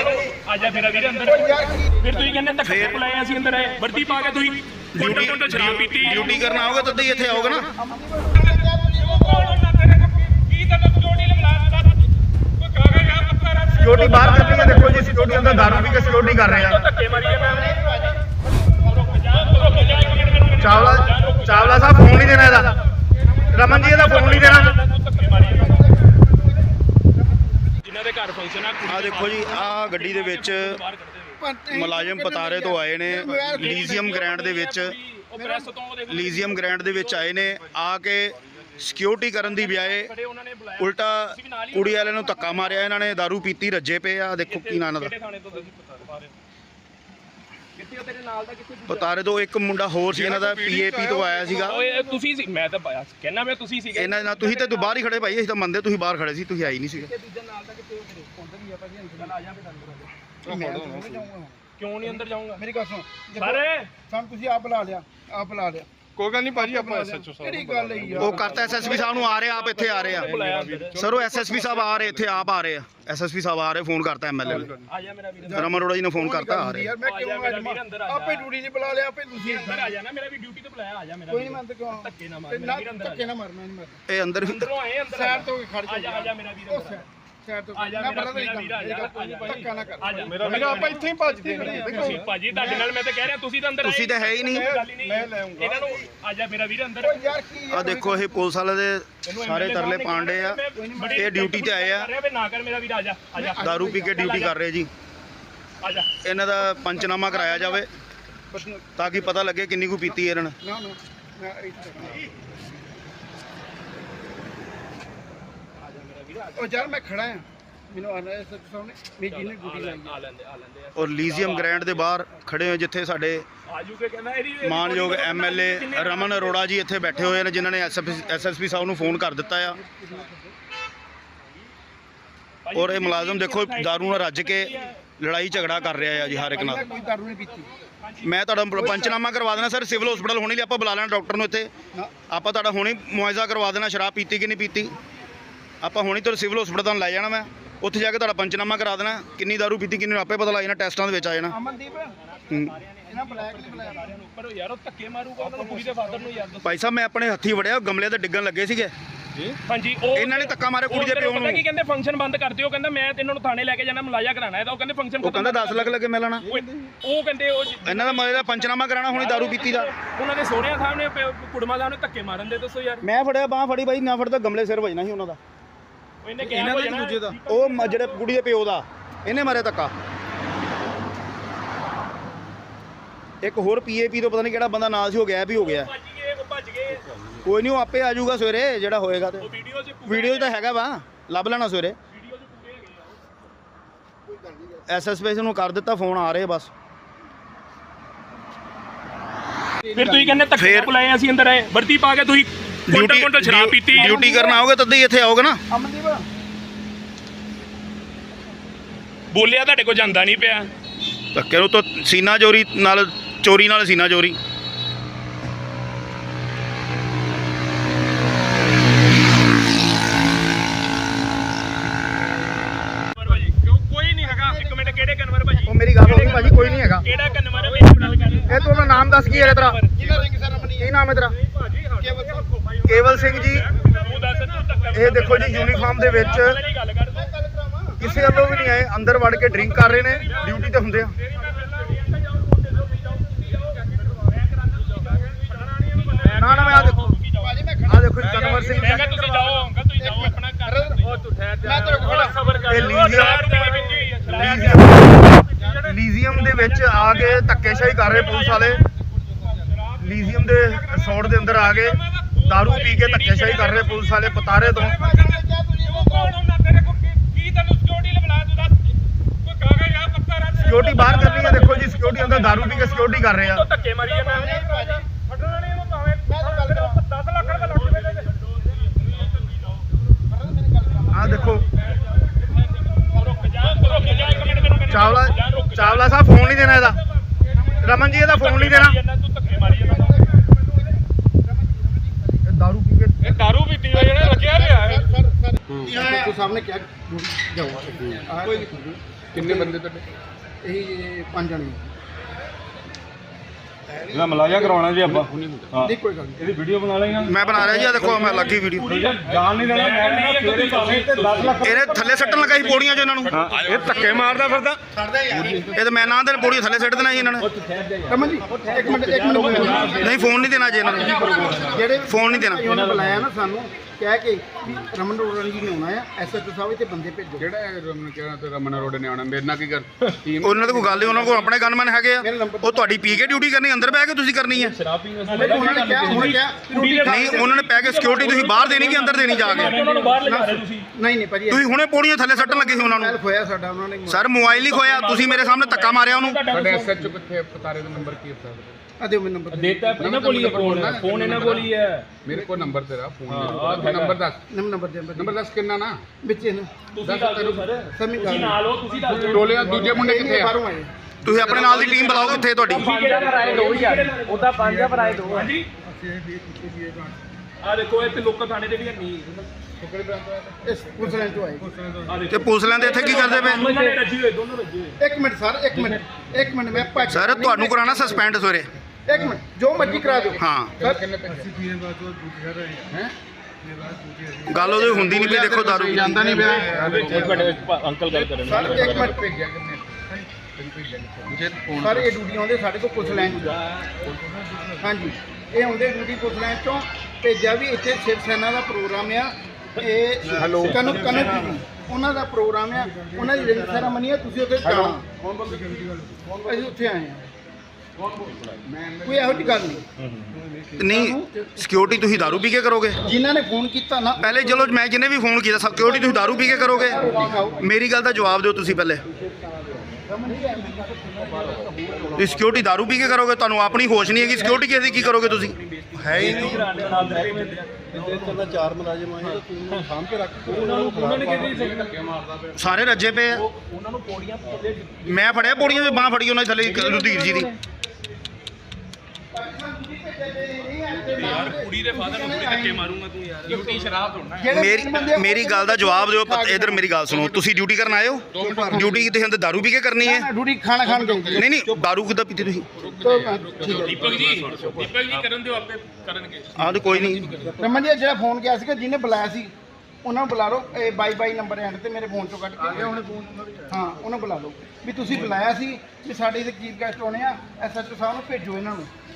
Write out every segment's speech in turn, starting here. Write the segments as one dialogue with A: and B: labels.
A: ਆ ਜਾ ਮੇਰਾ ਵੀਰ ਅੰਦਰ। ਫਿਰ ਤੁਸੀਂ ਕਹਿੰਦੇ ਧੱਕੇ ਬੁਲਾਏ ਅਸੀਂ ਅੰਦਰ ਆਏ ਵਰਦੀ ਪਾ ਕੇ ਤੁਸੀਂ। ਡਿਊਟੀ ਤੋਂ ਸ਼ਰਾਬ ਪੀਤੀ।
B: ਡਿਊਟੀ ਕਰਨ ਆਓਗੇ ਹੀ ਇੱਥੇ ਆਓਗੇ ਨਾ।
A: ਕੀ ਤੈਨੂੰ ਚੋਟੀ ਲਗਲਾ ਕੋਈ ਕਾਗਜ਼ ਆ ਪੱਤਰ ਆ
C: ਸਿਕਿਉਰਿਟੀ ਬਾਹਰ ਕਰ ਰਹੀ ਹੈ ਦੇਖੋ ਜੀ ਸਿਕਿਉਰਿਟੀ ਅੰਦਰ ਦਾਰੂ ਪੀ ਕੇ ਸਿਕਿਉਰਿਟੀ ਕਰ ਰਹੇ ਆ।
A: ਧੱਕੇ ਮਾਰੀਏ ਮੈਂ ਰੁਕ ਜਾ ਰੁਕ ਜਾ ਇੱਕ ਮਿੰਟ ਮੈਨੂੰ
C: ਚਾਵਲਾ ਚਾਵਲਾ ਸਾਹਿਬ ਫੋਨ ਨਹੀਂ ਦੇਣਾ ਇਹਦਾ। ਰਮਨ ਜੀ ਇਹਦਾ ਫੋਨ ਨਹੀਂ ਦੇਣਾ।
A: ਜਿਨ੍ਹਾਂ ਦੇ ਘਰ ਫੰਕਸ਼ਨ ਆ
B: ਆ ਦੇਖੋ ਜੀ ਆ ਗੱਡੀ ਦੇ ਵਿੱਚ ਮੁਲਾਜ਼ਮ ਪਤਾਰੇ ਤੋਂ ਆਏ ਨੇ ਲੀਜ਼ੀਅਮ ਗ੍ਰੈਂਡ ਦੇ ਵਿੱਚ।
A: ਪ੍ਰੈਸ ਤੋਂ
B: ਲੀਜ਼ੀਅਮ ਗ੍ਰੈਂਡ ਦੇ ਵਿੱਚ ਆਏ ਨੇ ਆ ਕੇ ਸਿਕਿਉਰਿਟੀ ਕਰਨ ਦੀ
A: ਬੁਲਾਇਆ।
B: ਉਲਟਾ ਕੁੜੀ ਵਾਲਿਆਂ ਨੂੰ ਧੱਕਾ ਮਾਰਿਆ ਇਹਨਾਂ ਨੇ दारू ਪੀਤੀ ਰੱਜੇ ਪਏ ਆ। ਦੇਖੋ ਕੀ ਨਾਂ ਇਹਨਾਂ ਦਾ।
A: ਕਿੱਥੇ ਉਹ ਤੇਰੇ ਨਾਲ ਦਾ ਕਿੱਥੇ ਦੂਜਾ?
B: ਪਤਾਰੇ ਤੋਂ ਇੱਕ ਮੁੰਡਾ ਹੋਰ ਸੀ ਇਹਨਾਂ ਦਾ ਪੀਏਪੀ ਤੋਂ ਆਇਆ ਸੀਗਾ।
A: ਓਏ ਤੁਸੀਂ ਸੀ ਮੈਂ ਤਾਂ ਪਾਇਆ ਕਹਿੰਦਾ ਮੈਂ ਤੁਸੀਂ ਸੀਗੇ।
B: ਇਹਨਾਂ ਨਾਲ ਤੁਸੀਂ ਤਾਂ ਬਾਹਰ ਹੀ ਖੜੇ ਭਾਈ ਅਸੀਂ ਤਾਂ ਮੰਨਦੇ ਤੁਸੀਂ ਬਾਹਰ ਖੜੇ ਸੀ ਤੁਸੀਂ ਆਈ ਨਹੀਂ ਸੀਗੇ।
A: ਦੂਜਾ ਨਾਲ ਦਾ ਕਿੱਥੇ ਉਹ ਤੇਰੇ? ਹੁੰਦਾ ਵੀ ਆ ਭਾਜੀ ਅੰਦਰ ਆ। ਜਾ ਕੇ ਕਿਉਂ ਨਹੀਂ ਅੰਦਰ ਜਾਊਂਗਾ?
D: ਮੇਰੀ ਗੱਲ ਸੁਣ।
A: ਸਾਰੇ?
D: ਸਾਨੂੰ ਤੁਸੀਂ ਆਪ ਬੁਲਾ ਲਿਆ ਆਪ ਬੁਲਾ ਲਿਆ।
E: ਕੋਈ ਗੱਲ ਨਹੀਂ ਭਾਜੀ ਆਪਾਂ ਐਸਐਚਓ
D: ਕਿਹੜੀ ਗੱਲ ਹੈ ਯਾਰ
B: ਉਹ ਕਰਤਾ ਐਸਐਸਪੀ ਸਾਹਿਬ ਨੂੰ ਆ ਰਹੇ ਆਪ ਇੱਥੇ ਆ ਰਹੇ ਆ। ਸਰ ਉਹ ਐਸਐਸਪੀ ਸਾਹਿਬ ਆ ਰਹੇ ਇੱਥੇ ਆਪ ਆ ਰਹੇ ਆ। ਐਸਐਸਪੀ ਸਾਹਿਬ ਆ ਰਹੇ ਫੋਨ ਕਰਤਾ ਐਮਐਲਏ ਨੇ।
A: ਆ ਜਾ ਮੇਰਾ ਵੀਰ।
B: ਰਮਨ ਅਰੋੜਾ ਜੀ ਨੇ ਫੋਨ ਕਰਤਾ ਆ ਰਹੇ।
D: ਯਾਰ ਮੈਂ ਕਿਉਂ ਅੱਜ। ਆਪੇ ਡਿਊਟੀ ਨਹੀਂ ਬੁਲਾ ਲਿਆ ਆਪੇ ਤੁਸੀਂ।
A: ਅੰਦਰ ਆ ਜਾ ਨਾ ਮੇਰਾ ਵੀ ਡਿਊਟੀ ਤੇ ਬੁਲਾਇਆ ਆ ਜਾ ਮੇਰਾ
D: ਕੋਈ। ਨਹੀਂ ਮੰਨਦੇ ਕਿਉਂ
A: ਧੱਕੇ ਨਾ ਮਾਰ
D: ਤੇ
A: ਮੇਰਾ ਅੰਦਰ
D: ਧੱਕੇ ਨਾ ਮੈਂ ਨਹੀਂ ਮਾਰਦਾ।
B: ਇਹ ਅੰਦਰ
A: ਅੰਦਰੋਂ। ਆਏ ਅੰਦਰ
D: ਸਾਈਡ ਤੋਂ ਖੜ
A: ਆ ਜਾ ਆ ਜਾ ਮੇਰਾ ਵੀਰ।
D: ਸਾਈਡ ਤੋਂ
A: ਆ ਜਾ
D: ਨਾ
A: ਵੀਰ ਆ ਜਾ।
D: ਧੱਕਾ ਨਾ ਕਰ।
A: ਆ ਜਾ।
E: ਮੇਰਾ ਵੀਰ ਆਪਾਂ ਇੱਥੇ ਹੀ ਭੱਜਦੇ
A: ਤੁਸੀਂ ਭਾਜੀ ਤੁਹਾਡੇ ਨਾਲ ਮੈਂ ਤਾਂ ਕਹਿ ਰਿਹਾ ਤੁਸੀਂ ਤਾਂ ਅੰਦਰ
B: ਤੁਸੀਂ ਤਾਂ ਹੈ ਹੀ ਨਹੀਂ।
E: ਮੈਂ ਲੈ।
A: ਇਹਨਾਂ ਨੂੰ ਆ ਜਾ ਮੇਰਾ ਵੀਰ ਅੰਦਰ।
D: ਯਾਰ ਕੀ
B: ਆ ਦੇਖੋ ਇਹ ਪੁਲਿਸ ਵਾਲੇ ਦੇ ਸਾਰੇ ਤਰਲੇ ਪਾਂਡੇ ਆ। ਇਹ ਡਿਊਟੀ ਤੇ ਆਏ ਆ।
A: ਨਾ ਕਰ ਮੇਰਾ ਵੀਰ ਆ ਜਾ। ਆ ਜਾ।
B: दारू ਪੀ ਕੇ ਡਿਊਟੀ ਕਰ ਰਹੇ ਜੀ।
A: ਆ ਜਾ।
B: ਇਹਨਾਂ ਦਾ ਪੰਚਨਾਮਾ ਕਰਾਇਆ ਜਾਵੇ ਤਾਂ ਕਿ ਪਤਾ ਲੱਗੇ ਕਿੰਨੀ ਕੁ ਪੀਤੀ ਇਹਨਾਂ ਨੇ।
D: ਨਾ ਨਾ ਮੈਂ ਇੱਥੇ ਉਹ ਯਾਰ ਮੈਂ ਖੜਾ ਆ ਮੈਨੂੰ ਆਣਾ ਇਸ ਸਾਹਮਣੇ। ਮੇਰੀ ਜਿਹਨੇ ਡਿਊਟੀ ਲਾਈ
A: ਆ। ਲੈਂਦੇ ਆ ਲੈਂਦੇ ਆ
B: ਔਰ ਲੀਜ਼ੀਅਮ ਗ੍ਰੈਂਡ ਦੇ ਬਾਹਰ ਖੜੇ ਹੋ ਜਿੱਥੇ ਸਾਡੇ
A: ਆਜੂ ਕੇ ਕਹਿੰਦਾ ਇਹਦੀ
B: ਮਾਨਯੋਗ ਐਮਐਲਏ ਰਮਨ ਅਰੋੜਾ ਜੀ ਇੱਥੇ ਬੈਠੇ ਹੋਏ ਨੇ ਜਿਨ੍ਹਾਂ ਨੇ ਐਸਐਸਪੀ ਸਾਹਿਬ ਨੂੰ ਫੋਨ ਕਰ ਦਿੱਤਾ ਆ। ਔਰ ਇਹ ਮੁਲਾਜ਼ਮ ਦੇਖੋ दारू ਨਾਲ ਰੱਜ ਕੇ ਲੜਾਈ ਝਗੜਾ ਕਰ ਰਿਹਾ ਆ ਜੀ ਹਰ ਇੱਕ ਨਾਲ।
D: ਮੈਂ ਕੋਈ ਦਾਰੂ ਨਹੀਂ ਪੀਤੀ।
B: ਮੈਂ ਤੁਹਾਡਾ ਪੰਚਨਾਮਾ ਕਰਵਾ ਦੇਣਾ ਸਰ। ਸਿਵਲ ਹਸਪੀਟਲ ਹੋਣੀ ਲਈ ਆਪਾਂ ਬੁਲਾ ਲੈਣਾ ਡਾਕਟਰ ਨੂੰ ਇੱਥੇ। ਆਪਾਂ ਤੁਹਾਡਾ ਹੁਣੀ ਮੁਆਇਜ਼ਾ ਕਰਵਾ ਦੇਣਾ ਸ਼ਰਾਬ ਪੀਤੀ ਕਿ ਨਹੀਂ ਪੀਤੀ? ਆਪਾਂ ਹੁਣੀ ਤੋਂ ਸਿਵਲ ਹਸਪੀਟਲ ਤੋਂ ਲੈ ਜਾਣਾ ਮੈਂ। ਉੱਥੇ ਜਾ ਕੇ ਤੁਹਾਡਾ ਪੰਚਨਾਮਾ ਕਰਾ ਦੇਣਾ। ਕਿੰਨੀ ਦਾਰੂ ਪੀਤੀ ਕਿੰਨੀ ਆਪੇ ਪਤਾ ਲੱਗ ਜਾਣਾ ਟੈਸਟਾਂ ਦੇ ਵਿੱਚ ਆ ਜਾਣਾ। ਭਾਈ ਸਾਹਿਬ ਮੈਂ ਆਪਣੇ ਹੱਥੀ ਵੜਿਆ ਗਮਲੇ ਤੇ ਡਿੱਗਣ ਲੱਗੇ ਸੀਗੇ।
A: ਹਾਂਜੀ ਉਹ
B: ਇਹਨਾਂ ਨੇ ਧੱਕਾ ਮਾਰਿਆ ਕੁੜੀ ਦੇ ਪਿਓ ਨੂੰ।
A: ਕਹਿੰਦੇ ਫੰਕਸ਼ਨ ਬੰਦ ਕਰ ਦਿਓ ਕਹਿੰਦਾ ਮੈਂ ਤੇ ਨੂੰ ਥਾਣੇ ਲੈ ਕੇ ਜਾਣਾ ਮਲਾਇਆ ਕਰਾਣਾ ਹੈ ਤਾਂ ਉਹ ਕਹਿੰਦੇ ਫੰਕਸ਼ਨ
B: ਉਹ ਕਹਿੰਦਾ 10 ਲੱਖ ਲੱਗੇ ਮਿਲਣਾ
A: ਉਹ ਕਹਿੰਦੇ ਉਹ
B: ਇਹਨਾਂ ਦਾ ਮਲੇ ਦਾ ਪੰਚਨਾਮਾ ਕਰਾਣਾ ਹੁਣੀ दारू ਪੀਤੀ ਦਾ।
A: ਉਹਨਾਂ ਦੇ ਸੋਹਰਿਆਂ ਸਾਹਮਣੇ ਕੁੜਮਾ ਸਾਹਮਣੇ ਧੱਕੇ ਮਾਰਨ ਦੇ ਦੱਸੋ ਯਾਰ।
B: ਮੈਂ ਫੜਿਆ ਬਾਹ ਫੜੀ ਬਾਈ ਨਾ ਫੜਦਾ ਗਮਲੇ ਸਿਰ ਵਜਣਾ ਸੀ ਉਹਨਾਂ ਦਾ।
A: ਇਹਨੇ ਕਿਹਾ ਕੋਈ ਦੂਜੇ ਦਾ।
B: ਉਹ ਮ- ਜਿਹੜੇ ਕੁੜੀ ਦੇ ਪਿਓ ਦਾ ਇਹਨੇ ਮਾਰਿਆ ਧੱਕਾ। ਇੱਕ ਹੋਰ ਪੀਏਪੀ ਤੋਂ ਪਤਾ ਨਹੀਂ ਕਿਹੜਾ ਬੰਦਾ ਨਾਲ ਸੀ ਹੋ ਗਿਆ ਵੀ ਹੋ ਗਿਆ।
A: ਭੱਜ ਗਏ ਉਹ ਭੱਜ ਗਏ।
B: ਕੋਈ ਨਹੀਂ ਉਹ ਆਪੇ ਆ ਜਾਊਗਾ ਸਵੇਰੇ ਜਿਹੜਾ ਹੋਏਗਾ ਤੇ।
A: ਉਹ ਵੀਡੀਓ 'ਚ
B: ਵੀਡੀਓ 'ਚ ਤਾਂ ਹੈਗਾ ਵਾ ਲੱਭ ਲੈਣਾ ਸਵੇਰੇ।
A: ਵੀਡੀਓ 'ਚ ਪੂਰੇ ਹੈਗੇ ਆ
B: ਐਸਐਸਪੀ ਨੂੰ ਕਰ ਦਿੱਤਾ ਫੋਨ ਆ ਰਹੇ ਬਸ।
A: ਫਿਰ ਤੁਸੀਂ ਕਹਿੰਦੇ ਧੱਕੇ ਬੁਲਾਏ ਅਸੀਂ ਅੰਦਰ ਆਏ। ਵਰਦੀ ਪਾ ਕੇ ਤੁਸੀਂ ਡਿਊਟੀ ਕੋਲ ਸ਼ਰਾਬ ਪੀਤੀ
B: ਡਿਊਟੀ ਕਰਨ ਆਓਗੇ ਤਦ ਹੀ ਇੱਥੇ ਆਓਗੇ ਨਾ?
D: ਅਮਨਦੀਪ
A: ਬੋਲਿਆ ਤੁਹਾਡੇ ਕੋਲ ਜਾਂਦਾ ਨਹੀਂ ਪਿਆ।
B: ਧੱਕੇ ਨੂੰ ਤਾਂ ਸੀਨਾ ਚੋਰੀ ਨਾਲ ਚੋਰੀ ਨਾਲ ਸੀਨਾ ਚੋਰੀ।
A: ਭਾਜੀ ਕਿਉਂ? ਕੋਈ ਨਹੀਂ ਹੈਗਾ। ਇੱਕ ਮਿੰਟ ਕਿਹੜੇ ਕਨਵਰ ਭਾਜੀ?
C: ਉਹ ਮੇਰੀ ਗੱਲ ਹੋ ਗਈ ਭਾਜੀ ਕੋਈ ਨਹੀਂ ਹੈਗਾ।
A: ਕਿਹੜਾ ਕਨਵਰ ਹੈ? ਮੇਰੀ ਗੱਲ ਕਰ
C: ਇਹ ਤੂੰ ਆਪਣਾ ਨਾਮ ਦੱਸ ਕੀ ਹੈ ਤੇਰਾ? ਕੀ ਨਾਮ ਹੈ ਤੇਰਾ?
A: ਭਾਜੀ ਸਾਡੇ
C: ਕੇਵਲ ਸਿੰਘ ਜੀ ਇਹ ਦੇਖੋ ਜੀ ਯੂਨੀਫਾਰਮ ਦੇ ਵਿੱਚ ਕਿਸੇ ਵੱਲੋਂ ਵੀ ਨਹੀਂ ਆਏ ਅੰਦਰ ਵੜ ਕੇ ਡਰਿੰਕ ਕਰ ਰਹੇ ਨੇ ਡਿਊਟੀ ਤੇ ਹੁੰਦੇ ਆ। ਨਾ ਨਾ ਮੈਂ ਆ ਦੇਖੋ ਆ ਦੇਖੋ ਕਨਵਰ ਸਿੰਘ
A: ਮੈਂ ਕਿਹਾ ਤੁਸੀਂ ਜਾਓ ਅੰਕਲ ਤੁਸੀਂ ਜਾਓ ਆਪਣਾ ਕਰ ਉਹ ਤੂੰ ਠਹਿਰ ਜਾ
D: ਮੈਂ ਤੇਰੇ ਕੋਲ
A: ਸਬਰ ਕਰ
C: ਲੀਜ਼ੀਅਮ- ਲੀਜ਼ੀਅਮ ਦੇ ਵਿੱਚ ਆ ਕੇ ਧੱਕੇਸ਼ਾਹੀ ਕਰ ਰਹੇ ਪੁਲਿਸ ਵਾਲੇ। ਲੀਜ਼ੀਅਮ ਦੇ ਰਿਸੋਰਟ ਦੇ ਅੰਦਰ ਆ ਕੇ दारू ਪੀ ਕੇ ਧੱਕੇਸ਼ਾਹੀ ਕਰ ਰਹੇ ਪੁਲਿਸ ਵਾਲੇ ਪਤਾਰੇ ਤੋਂ
A: ਕੌਣ ਹੁੰਦਾ ਤੇਰੇ ਕੋਲ ਕੀ- ਕੀ ਤੈਨੂੰ ਸਿਕਿਉਰਿਟੀ ਲਵਲਾ ਤੂੰ ਦੱਸ ਕੋਈ ਕਾਗਜ਼ ਆ ਪੱਤਰ ਆ
C: ਸਿਕਿਉਰਿਟੀ ਬਾਹਰ ਕਰ ਰਹੀ ਹੈ ਦੇਖੋ ਜੀ ਸਿਕਿਉਰਿਟੀ ਅੰਦਰ दारू ਪੀ ਕੇ ਸਿਕਿਉਰਿਟੀ ਕਰ ਰਹੇ ਆ
A: ਤੂੰ ਧੱਕੇ ਮਾਰੀਏ ਮੈਂ ਫੜਨਾ ਨਹੀਂ ਇਹਨੂੰ ਭਾਵੇਂ 10 ਲੱਖ ਰੁਪਏ ਲੱਗ ਜਵੇ
C: ਆ ਦੇਖੋ
A: ਰੁਕ ਜਾ ਰੁਕ ਜਾ ਇੱਕ ਮਿੰਟ ਮੈਨੂੰ ਮੈਨੂੰ
C: ਚਾਵਲਾ
A: ਜਾ, ਰੁਕ ਜਾ।
C: ਚਾਵਲਾ ਸਾਹਿਬ ਫੋਨ ਨਹੀਂ ਦੇਣਾ ਇਹਦਾ ਰਮਨ ਜੀ ਇਹਦਾ ਫੋਨ ਨਹੀਂ ਦੇਣਾ
A: ਹੈ
D: ਤੂੰ ਸਾਹਮਣੇ ਕਿਹਾ? ਜਾਊਗਾ ਕੋਈ ਨਹੀਂ
E: ਕਿੰਨੇ ਬੰਦੇ ਤੁਹਾਡੇ?
D: ਇਹ ਪੰਜ ਜਣੇ।
F: ਇਹਦਾ ਮਲਾਜਾ ਕਰਾਉਣਾ ਜੀ ਆਪਾਂ। ਹਾਂ।
D: ਨਹੀਂ ਕੋਈ ਗੱਲ ਨਹੀਂ।
F: ਇਹਦੀ ਵੀਡੀਓ ਬਣਾ ਲੈਣਾ
B: ਮੈਂ ਬਣਾ ਰਿਹਾ ਜੀ ਆ ਦੇਖੋ ਮੈਂ ਲੱਗੀ ਵੀਡੀਓ
F: ਜਾਣ ਨਹੀਂ ਦੇਣਾ। ਮੈਂ ਕਹਿੰਦਾ ਤੇਰੇ ਭਾਵੇਂ ਤੇ 10 ਲੱਖ
B: ਇਹਨੇ ਥੱਲੇ ਸੱਟਣ ਲਗਾਈ ਪੌੜੀਆਂ 'ਚ ਇਹਨਾਂ ਨੂੰ।
F: ਹਾਂ ਇਹ ਧੱਕੇ ਮਾਰਦਾ ਫਿਰਦਾ।
B: ਇਹ ਤਾਂ ਮੈਂ ਨਾ ਦੇ ਪੌੜੀਆਂ ਥੱਲੇ ਸੱਟ ਦੇਣਾ ਜੀ ਇਹਨਾਂ ਨੇ।
D: ਰਮਨ ਜੀ ਇੱਕ ਮਿੰਟ ਇੱਕ ਮਿੰਟ।
B: ਨਹੀਂ ਫੋਨ ਨਹੀਂ ਦੇਣਾ ਜੀ ਇਹਨਾਂ ਨੂੰ।
D: ਜਿਹੜੇ
B: ਫੋਨ ਨਹੀਂ ਦੇਣਾ।
D: ਉਹਨਾਂ ਨੇ ਬੁਲਾਇਆ ਨਾ ਸਾਨੂੰ ਕਹਿ ਕੇ ਵੀ ਰਮਨ ਰੋੜਨ ਜੀ ਨੇ ਆਉਣਾ ਆ ਐਸਐਚਓ ਸਾਹਿਬ ਤੇ ਬੰਦੇ ਭੇਜੋ।
E: ਜਿਹੜਾ ਇਹ ਰਮਨ ਕਿਹਾ ਤੇ ਰਮਨ ਰੋਡ ਨੇ ਆਉਣਾ? ਮੇਰੇ ਨਾਲ ਕੀ ਕਰ ਟੀਮ
B: ਉਹਨਾਂ ਦੇ ਕੋਈ ਗੱਲ ਨਹੀਂ ਉਹਨਾਂ ਕੋਲ ਆਪਣੇ ਗਨਮੈਨ ਹੈਗੇ ਆ। ਉਹ ਤੁਹਾਡੀ ਪੀ ਕੇ ਡਿਊਟੀ ਕਰਨੀ ਅੰਦਰ ਬਹਿ ਕੇ ਤੁਸੀਂ ਕਰਨੀ ਹੈ
D: ਉਹਨਾਂ ਨੇ ਕਿਹਾ ਹੁਣ ਕਿਹਾ ਰੋਟੀ ਖਾ
B: ਨਹੀਂ ਉਹਨਾਂ ਨੇ ਪੈ ਕੇ ਸਿਕਿਉਰਿਟੀ ਤੁਸੀਂ ਬਾਹਰ ਦੇਣੀ ਕਿ ਅੰਦਰ ਦੇਣੀ ਜਾ ਕੇ?
A: ਉਹਨਾਂ ਨੂੰ ਬਾਹਰ ਲਿਜਾ ਰਹੇ ਤੁਸੀਂ।
D: ਨਹੀਂ ਨਹੀਂ ਭਾਜੀ।
B: ਤੁਸੀਂ ਹੁਣੇ ਪੌੜੀਆਂ ਥੱਲੇ ਸੱਟਣ ਲੱਗੇ ਸੀ ਉਹਨਾਂ ਨੂੰ।
D: ਹੋਇਆ ਸਾਡਾ ਉਹਨਾਂ ਨੇ
B: ਸਰ ਮੋਬਾਈਲ ਹੀ ਖੋਇਆ ਤੁਸੀਂ ਮੇਰੇ ਸਾਹਮਣੇ ਧੱਕਾ ਮਾਰਿਆ ਉਹਨੂੰ।
E: ਤੁਹਾਡੇ ਐਸਐਚਓ ਕਿੱਥੇ ਪਤਾਰੇ ਦਾ ਨੰਬਰ ਕੀ ਹੈ
D: ਆ ਦਿਓ ਮੈਨੂੰ ਨੰਬਰ
A: ਦੇਤਾ ਇਹਨਾਂ ਕੋਲ ਹੀ ਹੈ ਫੋਨ ਫੋਨ ਇਹਨਾਂ ਕੋਲ ਹੀ ਹੈ।
E: ਮੇਰੇ ਕੋਲ ਨੰਬਰ ਤੇਰਾ ਫੋਨ ਮੇਰੇ ਨੰਬਰ ਦੱਸ।
D: ਨੰਬਰ ਦੇ
E: ਨੰਬਰ ਦੱਸ ਕਿੰਨਾ ਨਾ?
D: ਵਿੱਚ ਇਹਨਾਂ
A: ਤੁਸੀਂ ਦੱਸ ਦਿਓ ਸਰ।
D: ਸਮੀ
A: ਤੁਸੀਂ ਨਾਲ ਹੋ ਤੁਸੀਂ ਦੱਸ ਦਿਓ।
E: ਟੋਲੇ ਦੂਜੇ ਮੁੰਡੇ ਕਿੱਥੇ ਆ?
B: ਤੁਸੀਂ ਆਪਣੇ ਨਾਲ ਦੀ ਟੀਮ ਬੁਲਾਓ ਕਿੱਥੇ ਤੁਹਾਡੀ।
A: ਉਹਦਾ ਪੰਜ ਭਰਾਏ ਦੋ ਹਾਂਜੀ। ਆ ਦੇਖੋ ਤੇ ਲੋਕਾਂ ਥਾਣੇ ਦੇ ਵੀ ਨਹੀਂ
D: ਤੋਂ ਆਏ।
B: ਤੇ ਪੁਲਿਸ ਲੈਂਦੇ ਇੱਥੇ ਕੀ ਕਰਦੇ ਪਏ?
D: ਇੱਕ ਮਿੰਟ ਸਰ ਇੱਕ ਮਿੰਟ ਇੱਕ ਮਿੰਟ ਮੈਂ
B: ਸਰ ਤੁਹਾਨੂੰ ਕਰਾਣਾ ਸਸਪੈਂਡ ਸਵੇਰੇ।
D: ਇੱਕ ਮਿੰਟ ਜੋ ਮਰਜ਼ੀ ਕਰਾ ਦਿਓ।
B: ਹਾਂ।
D: ਸਰ
E: ਕਿੰਨੇ ਪੈਸੇ ਹੈ।
B: ਗੱਲ ਉਹਦੀ ਹੁੰਦੀ ਨਹੀਂ ਪਈ ਦੇਖੋ ਦਾਰੂ
E: ਜਾਂਦਾ ਨਹੀਂ ਪਿਆ।
A: ਅੰਕਲ ਗੱਲ ਕਰਨ
D: ਸਰ ਇੱਕ ਮਿੰਟ
E: ਭੇਜਿਆ ਕਿੰਨੇ
D: ਸਰ ਇਹ ਡਿਊਟੀ ਆਉਂਦੇ ਸਾਡੇ ਕੋਲ ਪੁਲਿਸ ਲਾਈਨ ਹਾਂਜੀ। ਇਹ ਆਉਂਦੇ ਡਿਊਟੀ ਪੁਲਿਸ ਲਾਈਨ ਤੋਂ ਭੇਜਿਆ ਵੀ ਇੱਥੇ ਸ਼ਿਵ ਸੈਨਾ ਦਾ ਪ੍ਰੋਗਰਾਮ ਆ। ਇਹ ਹੈਲੋ। ਕਨਕ ਉਹਨਾਂ ਦਾ ਪ੍ਰੋਗਰਾਮ ਆ। ਉਹਨਾਂ ਦੀ ਰਿੰਗ ਸੈਰਾਮਨੀ ਆ ਤੁਸੀਂ ਉੱਥੇ ਜਾਣਾ। ਅਸੀਂ ਉੱਥੇ ਆਏ ਆ ਕੋਈ ਇਹੋ ਜਿਹੀ ਗੱਲ ਨਹੀਂ।
B: ਨਹੀਂ ਸਿਕਿਉਰਿਟੀ ਤੁਸੀਂ ਦਾਰੂ ਪੀ ਕੇ ਕਰੋਗੇ?
D: ਜਿਨ੍ਹਾਂ ਨੇ ਫੋਨ ਕੀਤਾ ਨਾ।
B: ਪਹਿਲੇ ਚਲੋ ਮੈਂ ਜਿਹਨੇ ਵੀ ਫੋਨ ਕੀਤਾ ਸਿਕਿਉਰਿਟੀ ਤੁਸੀਂ ਦਾਰੂ ਪੀ ਕੇ ਕਰੋਗੇ? ਮੇਰੀ ਗੱਲ ਦਾ ਜਵਾਬ ਦਿਓ ਤੁਸੀਂ ਪਹਿਲੇ। ਤੁਸੀਂ ਸਿਕਿਉਰਿਟੀ ਦਾਰੂ ਪੀ ਕੇ ਕਰੋਗੇ? ਤੁਹਾਨੂੰ ਆਪਣੀ ਹੋਸ਼ ਨਹੀਂ ਹੈਗੀ। ਸਿਕਿਉਰਿਟੀ ਕਿਸੇ ਦੀ ਕੀ ਕਰੋਗੇ ਤੁਸੀਂ? ਹੈ ਹੀ ਨਹੀਂ।
A: ਉਹਨਾਂ ਨੇ ਕਿਹਦੀ
B: ਸਾਰੇ ਰੱਜੇ ਪਏ ਆ।
A: ਉਹਨਾਂ ਨੂੰ ਪੌੜੀਆਂ ਥੱਲੇ
B: ਮੈਂ ਫੜਿਆ ਪੌੜੀਆਂ 'ਚ ਬਾਹ ਫੜੀ ਉਹਨਾਂ ਦੀ ਥੱਲੇ ਰੁਧੀਰ ਜੀ ਦੀ।
A: ਯਾਰ ਕੁੜੀ ਦੇ ਫਾਦਰ ਨੂੰ ਕੁੜੀ ਧੱਕੇ ਮਾਰੂੰਗਾ ਤੂੰ ਯਾਰ। ਡਿਊਟੀ ਸ਼ਰਾਬ ਹੋਣਾ
D: ਜਿਹੜੇ
B: ਮੇਰੀ
D: ਆ,
B: ਗੱਲ ਦਾ ਜਵਾਬ ਦਿਓ ਪਤ- ਇੱਧਰ ਮੇਰੀ ਗੱਲ ਸੁਣੋ। ਤੁਸੀਂ ਡਿਊਟੀ ਕਰਨ ਆਏ ਹੋ? ਡਿਊਟੀ ਤੁਸੀਂ ਅੰਦਰ ਦਾਰੂ ਪੀ ਕੇ ਕਰਨੀ ਹੈ?
D: ਡਿਊਟੀ ਖਾਣਾ ਖਾਣ ਸੀ।
B: ਨਹੀਂ ਨਹੀਂ ਦਾਰੂ ਕਿੱਦਾਂ ਪੀਤੀ ਤੁਸੀਂ?
A: ਦੀਪਕ ਜੀ ਦੀਪਕ ਜੀ ਕਰਨ ਦਿਓ ਆਪੇ ਕਰਨਗੇ।
B: ਆਹ ਤੇ ਕੋਈ ਨਹੀਂ।
D: ਰਮਨ ਜੀ ਜਿਹੜਾ ਫੋਨ ਗਿਆ ਸੀਗਾ ਜਿਹਨੇ ਬੁਲਾਇਆ ਸੀ ਉਹਨਾਂ ਨੂੰ ਬੁਲਾ ਲਓ। ਇਹ ਬਾਈ ਬਾਈ ਨੰਬਰ ਐਂਡ ਤੇ ਮੇਰੇ ਫੋਨ ਚੋਂ ਕੱਢ ਕੇ ਗਿਆ ਉਹਨੇ ਫੋਨ ਹਾਂ ਉਹਨਾਂ ਬੁਲਾ ਲਓ। ਵੀ ਤੁਸੀਂ ਬੁਲਾਇਆ ਸੀ ਵੀ ਸਾਡੇ ਇੱਥੇ ਚੀਫ ਗੈਸਟ ਆਉਣੇ ਆ ਐਸਐਚਓ ਸਾਹਿਬ ਨੂੰ ਭੇਜੋ ਇਹਨਾਂ ਨੂੰ।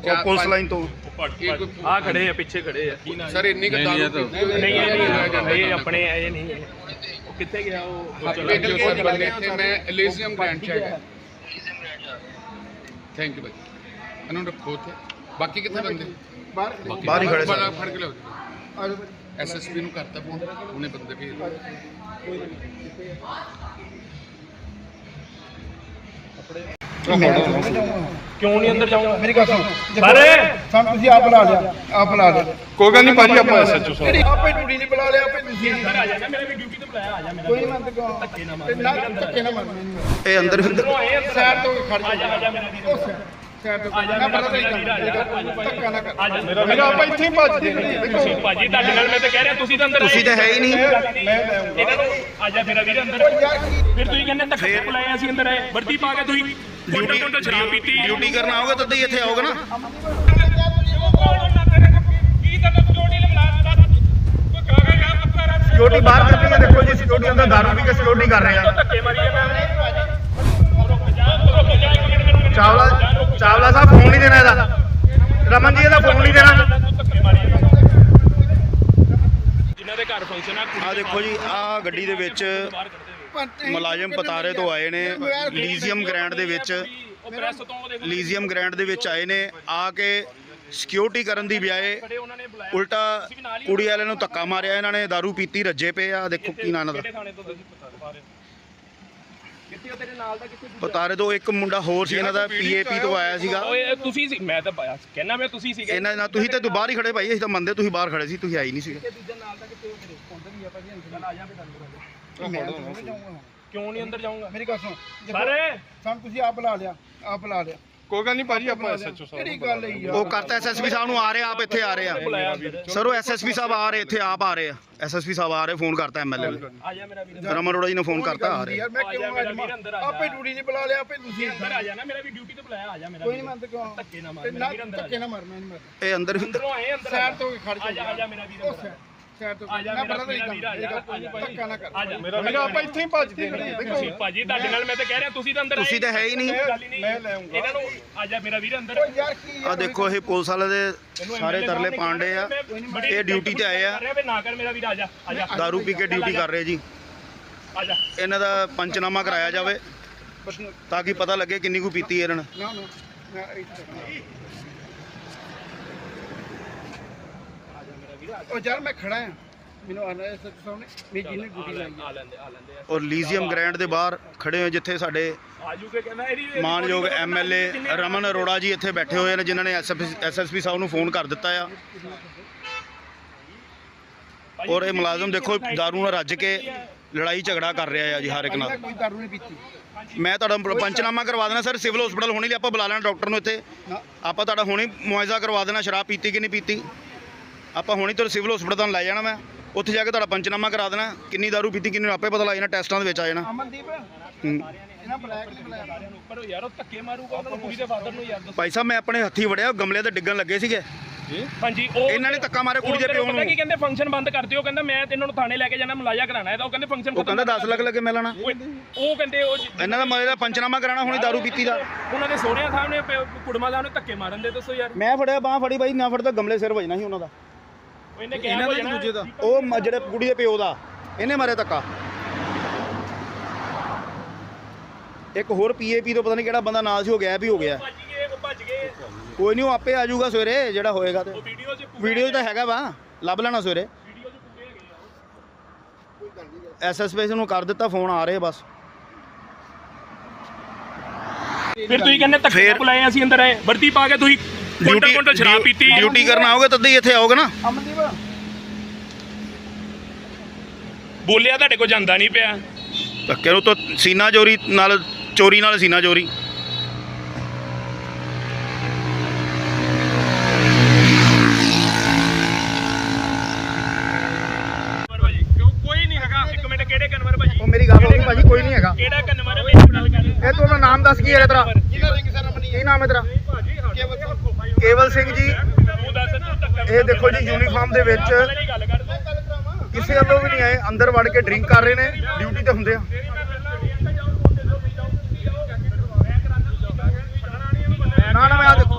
B: ਉਹ ਪੁਲਿਸ ਲਾਈਨ ਤੋਂ।
A: ਆ ਖੜੇ ਆ ਪਿੱਛੇ ਖੜੇ ਆ।
E: ਸਰ ਇੰਨੀ ਕੁ ਦਾਰੂ
A: ਨਹੀਂ ਇਹ ਨਹੀਂ
E: ਜਾਂਦਾ
A: ਇਹ। ਆਪਣੇ ਇਹ ਨਹੀਂ। ਉਹ ਕਿੱਥੇ ਗਿਆ ਉਹ?
E: ਭੇਜੋ ਸਰ ਬੰਦੇ ਇੱਥੇ ਮੈਂ ਐਲੀਜ਼ੀਅਮ ਗ੍ਰੈਂਡ ਚ ਹੈਗਾ ਥੈਂਕ ਯੂ ਭਾਈ ਇਹਨਾਂ ਨੂੰ ਰੱਖੋ ਉੱਥੇ। ਬਾਕੀ ਕਿੱਥੇ ਬੰਦੇ?
D: ਬਾਹਰ
B: ਬਾਹਰ ਹੀ ਖੜੇ ਸਨ
E: ਫੜ ਕੇ ਲਿਆਓ।
D: ਆ।
E: ਐਸਐਸਪੀ ਨੂੰ ਕਰਤਾ ਫੋਨ ਉਹਨੇ ਬੰਦੇ ਭੇਜ ਦਿੱਤੇ
A: ਕਿਉਂ ਨਹੀਂ ਅੰਦਰ ਜਾਊਂਗਾ?
D: ਮੇਰੀ ਗੱਲ ਸੁਣ।
A: ਸਾਰੇ
D: ਸਾਨੂੰ ਤੁਸੀਂ ਆਪ ਬੁਲਾ ਲਿਆ ਆਪ ਬੁਲਾ ਲਿਆ।
E: ਕੋਈ ਗੱਲ ਨਹੀਂ ਭਾਜੀ ਆਪਾਂ ਐਸਐਚਓ
D: ਜਿਹੜੀ ਆਪੇ ਡਿਊਟੀ ਨਹੀਂ ਬੁਲਾ ਲਿਆ ਆਪੇ ਤੁਸੀਂ।
A: ਅੰਦਰ ਆ ਜਾਣਾ ਮੇਰੇ ਵੀ ਡਿਊਟੀ ਤੇ ਬੁਲਾਇਆ ਆ ਜਾ ਮੇਰਾ
D: ਕੋਈ ਨਾ ਧੱਕੇ ਨਾ ਮਾਰ ਨਾ ਧੱਕੇ ਨਾ ਮਾਰ
B: ਇਹ ਅੰਦਰ ਫਿਰ
A: ਆਏ ਅੰਦਰ।
D: ਸਾਈਡ ਤੋਂ ਖੜ
A: ਆ ਜਾ ਆ ਜਾ ਮੇਰਾ ਵੀਰ।
D: ਸਾਈਡ ਤੋਂ
A: ਆ ਜਾ
D: ਨਾ
A: ਮੇਰਾ
D: ਪਤਾ ਨਹੀਂ
A: ਵੀਰ ਜਾ
D: ਧੱਕਾ ਨਾ ਕਰ
A: ਆ ਜਾ ਮੇਰਾ
E: ਮੇਰਾ ਆਪਾਂ ਇੱਥੇ ਹੀ ਭੱਜਦੇ ਨੇ।
A: ਤੁਸੀਂ ਭਾਜੀ ਤੁਹਾਡੇ ਨਾਲ ਮੈਂ ਤਾਂ ਕਹਿ ਰਿਹਾ ਤੁਸੀਂ ਤਾਂ ਅੰਦਰ
B: ਤੁਸੀਂ ਤਾਂ ਹੈ ਹੀ ਨਹੀਂ।
A: ਇਹਨਾਂ ਨੂੰ ਆ ਜਾ ਮੇਰਾ ਵੀਰ ਅੰਦਰ। ਫਿਰ ਤੁਸੀਂ ਕਹਿੰਦੇ ਧੱਕੇ ਬੁਲਾਏ ਅਸੀਂ ਅੰਦਰ ਆਏ। ਵਰਦੀ ਪਾ ਕੇ ਤੁਸੀਂ ਡਿਊਟੀ ਤੋਂ ਸ਼ਰਾਬ ਪੀਤੀ।
B: ਡਿਊਟੀ ਕਰਨ ਆਓਗੇ ਤਦ ਹੀ ਇੱਥੇ ਆਓਗੇ ਨਾ।
C: ਸਿਕਿਉਰਿਟੀ ਬਾਹਰ ਕੱਢੀ ਹੈ ਦੇਖੋ ਜੀ ਸਿਕਿਉਰਿਟੀ ਅੰਦਰ ਦਾਰੂ ਪੀ ਕੇ ਸਿਕਿਉਰਿਟੀ ਕਰ ਰਹੇ ਆ। ਚਾਵਲਾ ਚਾਵਲਾ ਸਾਹਿਬ ਫੋਨ ਨਹੀਂ ਦੇਣਾ ਇਹਦਾ। ਰਮਨ ਜੀ ਇਹਦਾ ਫੋਨ ਨਹੀਂ ਦੇਣਾ।
A: ਜਿਨ੍ਹਾਂ ਦੇ ਘਰ ਫੰਕਸ਼ਨ ਆ
B: ਆਹ ਦੇਖੋ ਜੀ ਆਹ ਗੱਡੀ ਦੇ ਵਿੱਚ ਮੁਲਾਜ਼ਮ ਪਤਾਰੇ ਤੋਂ ਆਏ ਨੇ ਲੀਜ਼ੀਅਮ ਗ੍ਰੈਂਡ ਦੇ ਵਿੱਚ।
A: ਉਹ ਪ੍ਰੈਸ ਤੋਂ ਉਹ ਦੇਖ
B: ਲੀਜ਼ੀਅਮ ਗ੍ਰੈਂਡ ਦੇ ਵਿੱਚ ਆਏ ਨੇ ਆ ਕੇ ਸਿਕਿਉਰਿਟੀ ਕਰਨ ਦੀ
A: ਬੁਲਾਇਆ
B: ਉਲਟਾ ਕੁੜੀ ਵਾਲਿਆਂ ਨੂੰ ਧੱਕਾ ਮਾਰਿਆ ਇਹਨਾਂ ਨੇ दारू ਪੀਤੀ ਰੱਜੇ ਪਏ ਆ। ਦੇਖੋ ਕੀ ਨਾਂ ਦਾ। ਪਤਾਰੇ ਤੋਂ ਇੱਕ ਮੁੰਡਾ ਹੋਰ ਸੀ ਇਹਨਾਂ ਦਾ ਪੀਏਪੀ ਤੋਂ ਆਇਆ ਸੀਗਾ।
A: ਓਏ ਤੁਸੀਂ ਸੀ ਮੈਂ ਤਾਂ ਕਹਿਣਾ ਮੈਂ ਤੁਸੀਂ ਸੀਗੇ।
B: ਇਹਨਾਂ ਨਾਲ ਤੁਸੀਂ ਤੇ ਬਾਹਰ ਹੀ ਖੜੇ ਭਾਈ ਅਸੀਂ ਤਾਂ ਮੰਨਦੇ ਤੁਸੀਂ ਬਾਹਰ ਖੜੇ ਸੀ ਤੁਸੀਂ ਆਈ ਨਹੀਂ ਸੀਗੇ।
A: ਦੂਜਾ ਨਾਲ ਦਾ ਕਿੱਥੇ ਤੇਰੇ? ਉਧਰ ਹੀ ਆ ਭਾਜੀ ਅੰਦਰ ਆ। ਜਾ ਫਿਰ ਅੰਦਰ ਕਿਉਂ ਨਹੀਂ ਅੰਦਰ ਜਾਊਂਗਾ?
D: ਮੇਰੀ ਗੱਲ ਸੁਣ।
A: ਸਾਰੇ
D: ਸਾਨੂੰ ਤੁਸੀਂ ਆਪ ਬੁਲਾ ਲਿਆ ਆਪ ਬੁਲਾ ਲਿਆ।
F: ਕੋਈ ਗੱਲ ਨਹੀਂ ਭਾਜੀ ਆਪਾਂ ਐਸਐਚਓ
D: ਕਿਹੜੀ ਗੱਲ ਹੈ ਯਾਰ
B: ਉਹ ਕਰਤਾ ਐਸਐਸਪੀ ਸਾਹਿਬ ਨੂੰ ਆ ਰਹੇ ਆਪ ਇੱਥੇ ਆ ਰਹੇ ਆ। ਸਰ ਉਹ ਐਸਐਸਪੀ ਸਾਹਿਬ ਆ ਰਹੇ ਇੱਥੇ ਆਪ ਆ ਰਹੇ ਆ। ਐਸਐਸਪੀ ਸਾਹਿਬ ਆ ਰਹੇ ਫੋਨ ਕਰਤਾ ਐਮਐਲਏ ਨੇ।
A: ਆ ਜਾ ਮੇਰਾ ਵੀਰ।
B: ਰਮਨ ਅਰੋੜਾ ਜੀ ਨੇ ਫੋਨ ਕਰਤਾ ਆ ਰਹੇ।
D: ਯਾਰ ਮੈਂ ਕਿਉਂ। ਆਪੇ ਡਿਊਟੀ ਨਹੀਂ ਬੁਲਾ ਲਿਆ ਆਪੇ ਤੁਸੀਂ।
A: ਅੰਦਰ ਆ ਜਾ ਨਾ ਮੇਰਾ ਵੀ ਡਿਊਟੀ ਤੇ ਬੁਲਾਇਆ ਆ ਜਾ ਮੇਰਾ
D: ਕੋਈ ਨਹੀਂ। ਮੰਨਦੇ ਕਿਉਂ
A: ਧੱਕੇ ਨਾ ਮਾਰ
D: ਤੇ
A: ਮੇਰਾ
D: ਨਾ
A: ਵੀਰ ਅੰਦਰ ਆ
D: ਧੱਕੇ ਨਾ ਮਾਰ ਮੈਂ ਨਹੀਂ ਮਾਰਦਾ।
B: ਇਹ ਅੰਦਰ
A: ਅੰਦਰੋਂ। ਆਏ ਅੰਦਰ
D: ਸਾਈਡ ਤੋਂ ਖੜ
A: ਆ ਜਾ ਆ ਜਾ ਮੇਰਾ ਵੀਰ
D: ਸਾਈਡ ਤੋਂ।
A: ਆ ਜਾ
D: ਮੈਂ
A: ਮੇਰਾ ਵੀਰ
D: ਨਹੀਂ ਧੱਕਾ ਨਾ ਕਰ।
A: ਆ ਜਾ।
F: ਮੇਰਾ ਆਪਾਂ ਇੱਥੇ ਹੀ ਭੱਜਦੇ ਨੇ
A: ਤੁਸੀਂ ਭਾਜੀ ਤੁਹਾਡੇ ਨਾਲ ਮੈਂ ਤਾਂ ਕਹਿ ਰਿਹਾ ਤੁਸੀਂ ਤਾਂ ਅੰਦਰ
B: ਤੁਸੀਂ ਤਾਂ ਹੈ ਹੀ ਨਹੀਂ।
A: ਮੈਂ ਲੈ ਆਉਂਗਾ ਇਹਨਾਂ ਨੂੰ ਆ ਜਾ ਮੇਰਾ ਵੀਰ ਅੰਦਰ।
D: ਓ ਯਾਰ ਕੀ
B: ਆ ਦੇਖੋ ਇਹ ਪੁਲਿਸ ਵਾਲੇ ਦੇ ਸਾਰੇ ਤਰਲੇ ਪਾਂਡੇ ਆ। ਇਹ ਡਿਊਟੀ ਤੇ ਆਏ ਆ।
A: ਕਰ ਰਿਹਾ ਵੀ ਨਾ ਕਰ ਮੇਰਾ ਵੀਰ ਆ ਜਾ ਆ ਜਾ।
B: ਦਾਰੂ ਪੀ ਕੇ ਡਿਊਟੀ ਕਰ ਰਹੇ ਜੀ।
A: ਆ ਜਾ।
B: ਇਹਨਾਂ ਦਾ ਪੰਚਨਾਮਾ ਕਰਾਇਆ ਜਾਵੇ ਤਾਂ ਕਿ ਪਤਾ ਲੱਗੇ ਕਿੰਨੀ ਕੁ ਪੀਤੀ ਇਹਨਾਂ ਨੇ
D: ਨਾ ਨਾ ਮੈਂ ਇੱਥੇ ਉਹ ਯਾਰ ਮੈਂ ਖੜਾ ਆ ਮੈਨੂੰ ਆਣਾ ਸੱਚ ਸਾਹਮਣੇ। ਮੇਰੀ ਜਿਹਨੇ ਡਿਊਟੀ ਲਾਈ
A: ਆ ਲੈਂਦੇ ਆ ਲੈਂਦੇ ਆ।
B: ਔਰ ਲੀਜ਼ੀਅਮ ਗ੍ਰੈਂਡ ਦੇ ਬਾਹਰ ਖੜੇ ਹੋਏ ਜਿੱਥੇ ਸਾਡੇ
A: ਆਜੂ ਕੇ ਕਹਿੰਦਾ ਇਹਦੀ
B: ਮਾਨਯੋਗ ਐਮਐਲਏ ਰਮਨ ਅਰੋੜਾ ਜੀ ਇੱਥੇ ਬੈਠੇ ਹੋਏ ਨੇ ਜਿਨ੍ਹਾਂ ਨੇ ਐਸਐਸਪੀ ਸਾਹਿਬ ਨੂੰ ਫੋਨ ਕਰ ਦਿੱਤਾ ਆ। ਔਰ ਇਹ ਮੁਲਾਜ਼ਮ ਦੇਖੋ ਦਾਰੂ ਨਾਲ ਰੱਜ ਕੇ ਲੜਾਈ ਝਗੜਾ ਕਰ ਰਿਹਾ ਆ ਜੀ ਹਰ ਇੱਕ ਨਾਲ।
D: ਕੋਈ ਦਾਰੂ ਨਹੀਂ ਪੀਤੀ।
B: ਮੈਂ ਤੁਹਾਡਾ ਪੰਚਨਾਮਾ ਕਰਵਾ ਦੇਣਾ ਸਰ ਸਿਵਲ ਹਸਪੀਟਲ ਹੋਣੀ ਲਈ ਆਪਾਂ ਬੁਲਾ ਲੈਣਾ ਡਾਕਟਰ ਨੂੰ ਇੱਥੇ। ਆਪਾਂ ਤੁਹਾਡਾ ਹੁਣੇ ਮੁਆਇਜ਼ਾ ਕਰਵਾ ਦੇਣਾ ਸ਼ਰਾਬ ਪੀਤੀ ਕਿ ਨਹੀਂ ਪੀਤੀ? ਆਪਾਂ ਹੁਣੇ ਤੁਹਾਨੂੰ ਸਿਵਲ ਹਸਪੀਟਲ ਤੁਹਾਨੂੰ ਲੈ ਜਾਣਾ ਮੈਂ। ਉੱਥੇ ਜਾ ਕੇ ਤੁਹਾਡਾ ਪੰਚਨਾਮਾ ਕਰਾ ਦੇਣਾ। ਕਿੰਨੀ ਦਾਰੂ ਪੀਤੀ ਕਿੰਨੀ ਆਪੇ ਪਤਾ ਲੱਗ ਜਾਣਾ ਟੈਸਟਾਂ ਦੇ ਵਿੱਚ ਆ ਜਾਣਾ।
D: ਅਮਨਦੀਪ
B: ਹੂੰ।
D: ਇਹਨਾਂ ਬਲੈਕ ਨਹੀਂ ਬੁਲਾਇਆ।
A: ਸਾਰਿਆਂ ਨੂੰ ਉੱਪਰ ਯਾਰ ਉਹ ਧੱਕੇ ਮਾਰੂਗਾ ਉਹਨਾਂ ਨੂੰ ਕੁੜੀ ਦੇ ਫਾਦਰ ਨੂੰ ਯਾਰ ਦੱਸੋ।
B: ਭਾਈ ਸਾਹਿਬ ਮੈਂ ਆਪਣੇ ਹੱਥੀ ਵੜਿਆ ਗਮਲੇ ਤੇ ਡਿੱਗਣ ਲੱਗੇ ਸੀਗੇ।
A: ਹਾਂਜੀ ਉਹ
B: ਇਹਨਾਂ ਨੇ ਧੱਕਾ ਮਾਰਿਆ ਕੁੜੀ ਦੇ ਪਿਓ
A: ਪਤਾ
B: ਨੂੰ।
A: ਕੀ ਕਹਿੰਦੇ ਫੰਕਸ਼ਨ ਬੰਦ ਕਰ ਦਿਓ। ਕਹਿੰਦਾ ਮੈਂ ਤੇ ਇਹਨਾਂ ਨੂੰ ਥਾਣੇ ਲੈ ਕੇ ਜਾਣਾ ਮਲਾਜਾ ਕਰਾਣਾ ਹੈ ਤਾਂ ਉਹ ਕਹਿੰਦੇ ਫੰਕਸ਼ਨ
B: ਉਹ ਕਹਿੰਦਾ 10 ਲੱਖ ਲੱਗੇ ਮਿਲਣਾ।
A: ਉਹ ਕਹਿੰਦੇ ਉਹ
B: ਇਹਨਾਂ ਦਾ ਮਰੇ ਦਾ ਪੰਚਨਾਮਾ ਕਰਾਣਾ ਹੁਣੀ ਦਾਰੂ ਪੀਤੀ ਦਾ।
A: ਉਹਨਾਂ ਦੇ ਸੋਹਰਿਆਂ ਸਾਹਿਬ ਨੇ ਕੁੜਮਾ ਸਾਹਿਬ ਨੇ ਧੱਕੇ ਮਾਰਨ ਦੇ ਦੱਸੋ ਯਾਰ।
B: ਮੈਂ ਫੜਿਆ ਬਾਹ ਫੜੀ ਬਾਈ ਨਾ ਫੜਦਾ ਗਮਲੇ ਸਿਰ ਵਜਣਾ ਸੀ ਉਹਨਾਂ ਦਾ।
A: ਇਹਨੇ ਕਿਹਾ ਹੋ। ਜਾਣਾ
B: ਉਹ ਮ- ਜਿਹੜੇ ਕੁੜੀ ਦੇ ਪਿਓ ਦਾ। ਇਹਨੇ ਮਾਰੇ ਧੱਕਾ। ਇੱਕ ਹੋਰ ਪੀਏਪੀ ਤੋਂ ਪਤਾ ਨਹੀਂ ਕਿਹੜਾ ਬੰਦਾ ਨਾਲ ਸੀ ਹੋ ਗਿਆ ਵੀ ਹੋ ਗਿਆ।
A: ਭੱਜ ਗਏ ਉਹ ਭੱਜ ਗਏ।
B: ਕੋਈ ਨਹੀਂ ਉਹ ਆਪੇ ਆ ਜਾਊਗਾ ਸਵੇਰੇ ਜਿਹੜਾ ਹੋਏਗਾ ਤੇ।
A: ਉਹ ਵੀਡੀਓ 'ਚ
B: ਵੀਡੀਓ ਤਾਂ ਹੈਗਾ ਵਾ ਲੱਭ ਲੈਣਾ ਸਵੇਰੇ।
A: ਵੀਡੀਓ 'ਚ ਪੂਰੇ ਹੈਗੇ ਆ
B: ਐਸਐਸਪੀ ਨੂੰ ਕਰ ਦਿੱਤਾ ਫੋਨ ਆ ਰਹੇ ਬਸ।
A: ਫਿਰ ਤੁਸੀਂ ਕਹਿੰਦੇ ਧੱਕੇ
B: ਫਿਰ-
A: ਬੁਲਾਏ ਅਸੀਂ ਅੰਦਰ ਆਏ। ਵਰਦੀ ਪਾ ਕੇ ਤੁਸੀਂ ਕੁਆਂਟਲ ਕੁਆਂਟਲ ਸ਼ਰਾਬ ਪੀਤੀ।
B: ਡਿਊਟੀ ਕਰਨ ਆਓਗੇ ਤਦ ਹੀ ਇੱਥੇ ਆਓਗੇ ਨਾ।
D: ਅਮਨਦੀਪ।
A: ਬੋਲਿਆ ਤੁਹਾਡੇ ਕੋਲ ਜਾਂਦਾ ਨਹੀਂ ਪਿਆ।
B: ਧੱਕੇ ਨੂੰ ਤਾਂ ਸੀਨਾ ਚੋਰੀ ਨਾਲ ਚੋਰੀ ਨਾਲ ਸੀਨਾ ਚੋਰੀ।
A: ਕਨਵਰ ਭਾਜੀ ਕਿਉਂ? ਕੋਈ ਨਹੀਂ ਹੈਗਾ। ਇੱਕ ਮਿੰਟ ਕਿਹੜੇ ਕਨਵਰ ਭਾਜੀ?
C: ਉਹ ਮੇਰੀ ਗੱਲ ਹੋ ਗਈ ਭਾਜੀ ਕੋਈ ਨਹੀਂ ਹੈਗਾ।
A: ਕਿਹੜਾ ਕਨਵਰ
C: ਇਹ ਤੂੰ ਆਪਣਾ ਨਾਮ ਦੱਸ ਕੀ ਹੈ ਤੇਰਾ? ਕੀ ਨਾਮ ਹੈ ਤੇਰਾ?
D: ਕੇਵਲ
C: ਸਿੰਘ ਜੀ, ਇਹ ਦੇਖੋ ਜੀ ਯੂਨੀਫਾਰਮ ਦੇ ਵਿੱਚ ਕਿਸੇ ਵੱਲੋਂ ਵੀ ਨਹੀਂ ਆਏ, ਅੰਦਰ ਵੜ ਕੇ ਡਰਿੰਕ ਕਰ ਰਹੇ ਨੇ ਡਿਊਟੀ ਤੇ ਹੁੰਦੇ ਆ। ਨਾ ਨਾ, ਮੈਂ ਆ ਦੇਖੋ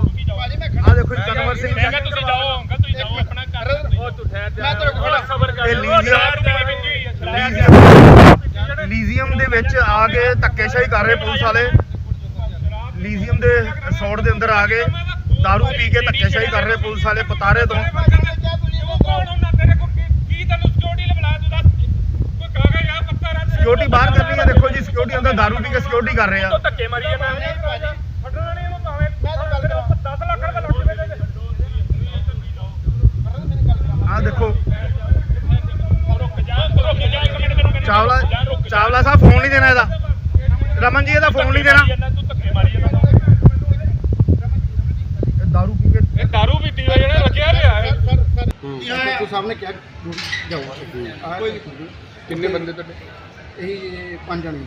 C: ਆ ਦੇਖੋ ਕਨਵਰ ਸਿੰਘ
A: ਮੈਂ ਕਿਹਾ ਤੁਸੀਂ ਜਾਓ ਅੰਕਲ ਤੁਸੀਂ ਜਾਓ ਆਪਣਾ ਕਰ ਉਹ ਤੂੰ ਠਹਿਰ ਜਾ।
D: ਮੈਂ ਤੇਰੇ ਕੋਲ
A: ਸਬਰ ਕਰ
C: ਲੀਜ਼ੀਅਮ- ਲੀਜ਼ੀਅਮ ਦੇ ਵਿੱਚ ਆ ਕੇ ਧੱਕੇਸ਼ਾਹੀ ਕਰ ਰਹੇ ਪੁਲਿਸ ਵਾਲੇ। ਲੀਜ਼ੀਅਮ ਦੇ ਰਿਸੋਰਟ ਦੇ ਅੰਦਰ ਆ ਗਏ दारू ਪੀ ਕੇ ਧੱਕੇਸ਼ਾਹੀ ਕਰ ਰਹੇ ਪੁਲਿਸ ਵਾਲੇ ਪਤਾਰੇ ਤੋਂ
A: ਕੌਣ ਹੁੰਦਾ ਤੇਰੇ ਕੋਲ ਕੀ ਕੀ ਤੈਨੂੰ ਸਿਕਿਉਰਿਟੀ ਲਵਲਾ ਤੂੰ ਦੱਸ ਕੋਈ ਕਾਗਜ਼ ਆ ਪੱਤਰ ਆ
C: ਸਿਕਿਉਰਿਟੀ ਬਾਹਰ ਕਰਨੀ ਹੈ ਦੇਖੋ ਜੀ ਸਿਕਿਉਰਿਟੀ ਅੰਦਰ दारू ਪੀ ਕੇ ਸਿਕਿਉਰਿਟੀ ਕਰ ਰਹੇ ਆ
A: ਤੂੰ ਧੱਕੇ ਮਾਰੀ ਜਾਂਦਾ ਫੜਨਾ ਨਹੀਂ ਇਹਨੂੰ ਭਾਵੇਂ
D: ਮੈਂ ਤਾਂ ਗੱਲ ਕਰਾਂ
A: 10 ਲੱਖ ਰੁਪਏ ਲੁੱਟ ਦੇ ਦੇ
C: ਆ ਦੇਖੋ
A: ਰੁਕ ਜਾ ਰੁਕ ਜਾ ਇੱਕ ਮਿੰਟ ਤੈਨੂੰ ਕਹਿੰਦਾ
C: ਚਾਵਲਾ
A: ਜਾ, ਰੁਕ ਜਾ।
C: ਚਾਵਲਾ ਸਾਹਿਬ ਫੋਨ ਨਹੀਂ ਦੇਣਾ ਇਹਦਾ ਰਮਨ ਜੀ ਇਹਦਾ ਫੋਨ ਨਹੀਂ ਦੇਣਾ
A: ਦਾਰੂ ਪੀਤੀ ਹੋਈ ਜਿਹੜਾ ਰੱਖਿਆ ਰਿਹਾ ਹੈ।
D: ਤੂੰ ਸਾਹਮਣੇ ਕਿਹਾ ਜਾਊਗਾ। ਕੋਈ
E: ਕਿੰਨੇ ਬੰਦੇ ਤੁਹਾਡੇ?
D: ਇਹ ਪੰਜ ਜਣੇ।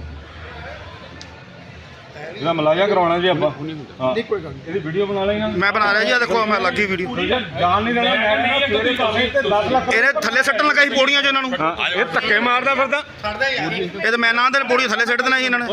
F: ਇਹਦਾ ਮਲਾਜਾ ਕਰਵਾਉਣਾ ਜੀ ਆਪਾਂ। ਹਾਂ।
D: ਨਹੀਂ ਕੋਈ ਗੱਲ ਨਹੀਂ।
F: ਇਹਦੀ ਵੀਡੀਓ ਬਣਾ ਲੈਣਾ
B: ਮੈਂ ਬਣਾ ਰਿਹਾ ਜੀ ਆ ਦੇਖੋ ਮੈਂ ਲੱਗੀ ਵੀਡੀਓ
F: ਜਾਨ ਨਹੀਂ ਦੇਣਾ ਮੈਂ ਕਹਿੰਦਾ ਸਵੇਰੇ ਭਾਵੇਂ ਤੇ 10 ਲੱਖ
B: ਇਹਨੇ ਥੱਲੇ ਸੱਟਣ ਲੱਗਾ ਸੀ ਪੌੜੀਆਂ 'ਚ ਇਹਨਾਂ ਨੂੰ।
F: ਇਹ ਧੱਕੇ ਮਾਰਦਾ ਫਿਰਦਾ।
B: ਇਹ ਤਾਂ ਮੈਂ ਨਾ ਦੇ ਪੌੜੀ ਥੱਲੇ ਸੱਟ ਦੇਣਾ ਜੀ ਇਹਨਾਂ ਨੇ।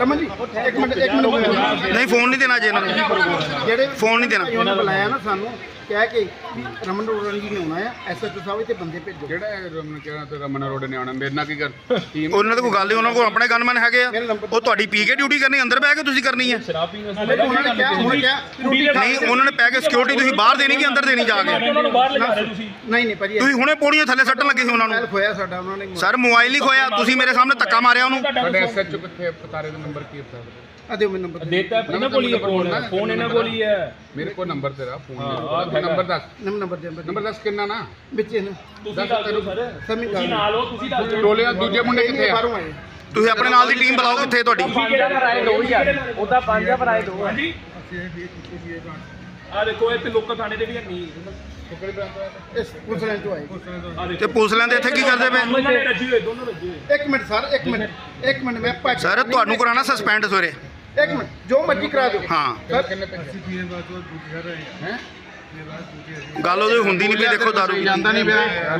D: ਰਮਨ ਜੀ ਇੱਕ ਮਿੰਟ ਇੱਕ ਮਿੰਟ।
B: ਨਹੀਂ ਫੋਨ ਨਹੀਂ ਦੇਣਾ ਜੀ ਇਹਨਾਂ ਨੂੰ।
D: ਜਿਹੜੇ
B: ਫੋਨ ਨਹੀਂ ਦੇਣਾ।
D: ਉਹਨਾਂ ਬੁਲਾਇਆ ਨਾ ਸਾਨੂੰ ਕਹਿ ਕੇ ਵੀ ਰਮਨ ਰੋੜਨ ਜੀ ਨੇ ਆਉਣਾ ਆ ਐਸਐਚਓ ਸਾਹਿਬ ਇੱਥੇ ਬੰਦੇ ਭੇਜੋ।
E: ਜਿਹੜਾ ਇਹ ਰਮਨ ਕਿਹੜਾ ਤੇ ਰਮਨ ਅਰੋੜੇ ਨੇ ਆਉਣਾ ਮੇਰੇ ਨਾਲ ਕੀ ਕਰ ਟੀਮ
B: ਉਹਨਾਂ ਦੇ ਕੋਈ ਗੱਲ ਨਹੀਂ ਉਹਨਾਂ ਕੋਲ ਆਪਣੇ ਗਨਮੈਨ ਹੈਗੇ ਆ। ਉਹ ਤੁਹਾਡੀ ਪੀ ਕੇ ਡਿਊਟੀ ਕਰਨੀ ਅੰਦਰ ਬਹਿ ਕੇ ਤੁਸੀਂ ਕਰਨੀ ਹੈ
D: ਉਹਨਾਂ ਨੇ ਕਿਹਾ ਉਹਨਾਂ ਨੇ ਕਿਹਾ ਵੀ ਰੋਟੀ ਖਾ
B: ਨਹੀਂ ਉਹਨਾਂ ਨੇ ਪੈ ਕੇ ਸਿਕਿਉਰਿਟੀ ਤੁਸੀਂ ਬਾਹਰ ਦੇਣੀ ਕਿ ਅੰਦਰ ਦੇਣੀ ਜਾ ਕੇ।
A: ਉਹਨਾਂ ਨੂੰ ਬਾਹਰ ਲਿਜਾ ਰਹੇ ਤੁਸੀਂ।
D: ਨਹੀਂ ਨਹੀਂ ਭਾਜੀ
B: ਤੁਸੀਂ ਹੁਣੇ ਪੌੜੀਆਂ ਥੱਲੇ ਸੱਟਣ ਲੱਗੇ ਸੀ ਉਹਨਾਂ ਨੂੰ।
D: ਖੋਇਆ ਸਾਡਾ ਉਹਨਾਂ ਨੇ
B: ਸਰ ਮੋਬਾਈਲ ਹੀ ਖੋਇਆ ਤੁਸੀਂ ਮੇਰੇ ਸਾਹਮਣੇ ਧੱਕਾ ਮਾਰਿਆ ਉਹਨੂੰ।
E: ਤੁਹਾਡੇ ਐਸਐਚਓ ਕਿੱਥੇ ਪਤਾਰੇ ਦਾ ਨੰਬਰ ਕੀ ਹੈ
D: ਆ ਦਿਓ ਮੈਨੂੰ ਨੰਬਰ
A: ਦੇਤਾ ਇਹਨਾਂ ਕੋਲ ਹੀ ਹੈ ਫੋਨ ਫੋਨ ਇਹਨਾਂ ਕੋਲ ਹੀ ਹੈ
E: ਮੇਰੇ ਕੋਲ ਨੰਬਰ ਤੇਰਾ ਫੋਨ ਦੇ ਨੰਬਰ ਦੱਸ।
D: ਨੰਬਰ ਨੰਬਰ ਦੇ ਨੰਬਰ
E: ਨੰਬਰ ਦੱਸ ਕਿੰਨਾ ਨਾ?
D: ਵਿੱਚ ਇਹਨੂੰ
A: ਤੁਸੀਂ ਦੱਸ ਦਿਓ ਸਰ।
D: ਸਮੀ
A: ਤੁਸੀਂ ਨਾਲ ਹੋ ਤੁਸੀਂ ਦੱਸ ਦਿਓ।
E: ਟੋਲੇ ਦੂਜੇ ਮੁੰਡੇ ਕਿੱਥੇ ਆ?
D: ਬਾਹਰੋਂ ਆਏ।
B: ਤੁਸੀਂ ਆਪਣੇ ਨਾਲ ਦੀ ਟੀਮ ਬੁਲਾਓ ਕਿੱਥੇ ਤੁਹਾਡੀ।
A: ਕਿਹੜਾ ਕਰਾਏ ਦੋ ਯਾਰ ਉਹਦਾ ਪੰਜ ਆ ਭਰਾਏ ਦੋ ਹਾਂਜੀ। ਆ ਦੇਖੋ ਇਹ ਤੇ ਲੋਕਾਂ ਥਾਣੇ ਦੇ ਵੀ ਨਹੀਂ
D: ਇਸ ਪੁਲਿਸ ਲਾਈਨ ਤੋਂ ਆਏ।
B: ਤੇ ਪੁਲਿਸ ਲੈਂਦੇ ਇੱਥੇ ਕੀ ਕਰਦੇ ਪਏ?
A: ਉਹਨਾਂ ਨੇ ਰੱਜੀ ਹੋਏ ਦੋਨੋਂ ਰੱਜੀ ਹੋਏ।
D: ਇੱਕ ਮਿੰਟ ਸਰ ਇੱਕ ਮਿੰਟ। ਇੱਕ ਮਿੰਟ ਮੈਂ ਭੱਜ
B: ਸਰ ਤੁਹਾਨੂੰ ਕਰਾਣਾ ਸਸਪੈਂਡ ਸਵੇਰੇ।
D: ਇੱਕ ਮਿੰਟ ਜੋ ਮਰਜ਼ੀ ਕਰਾ ਦਿਓ।
B: ਹਾਂ।
E: ਹੈ?
B: ਗੱਲ ਉਹਦੀ ਹੁੰਦੀ ਨਹੀਂ ਪਈ ਦੇਖੋ ਦਾਰੂ
E: ਜਾਂਦਾ ਨਹੀਂ ਪਿਆ।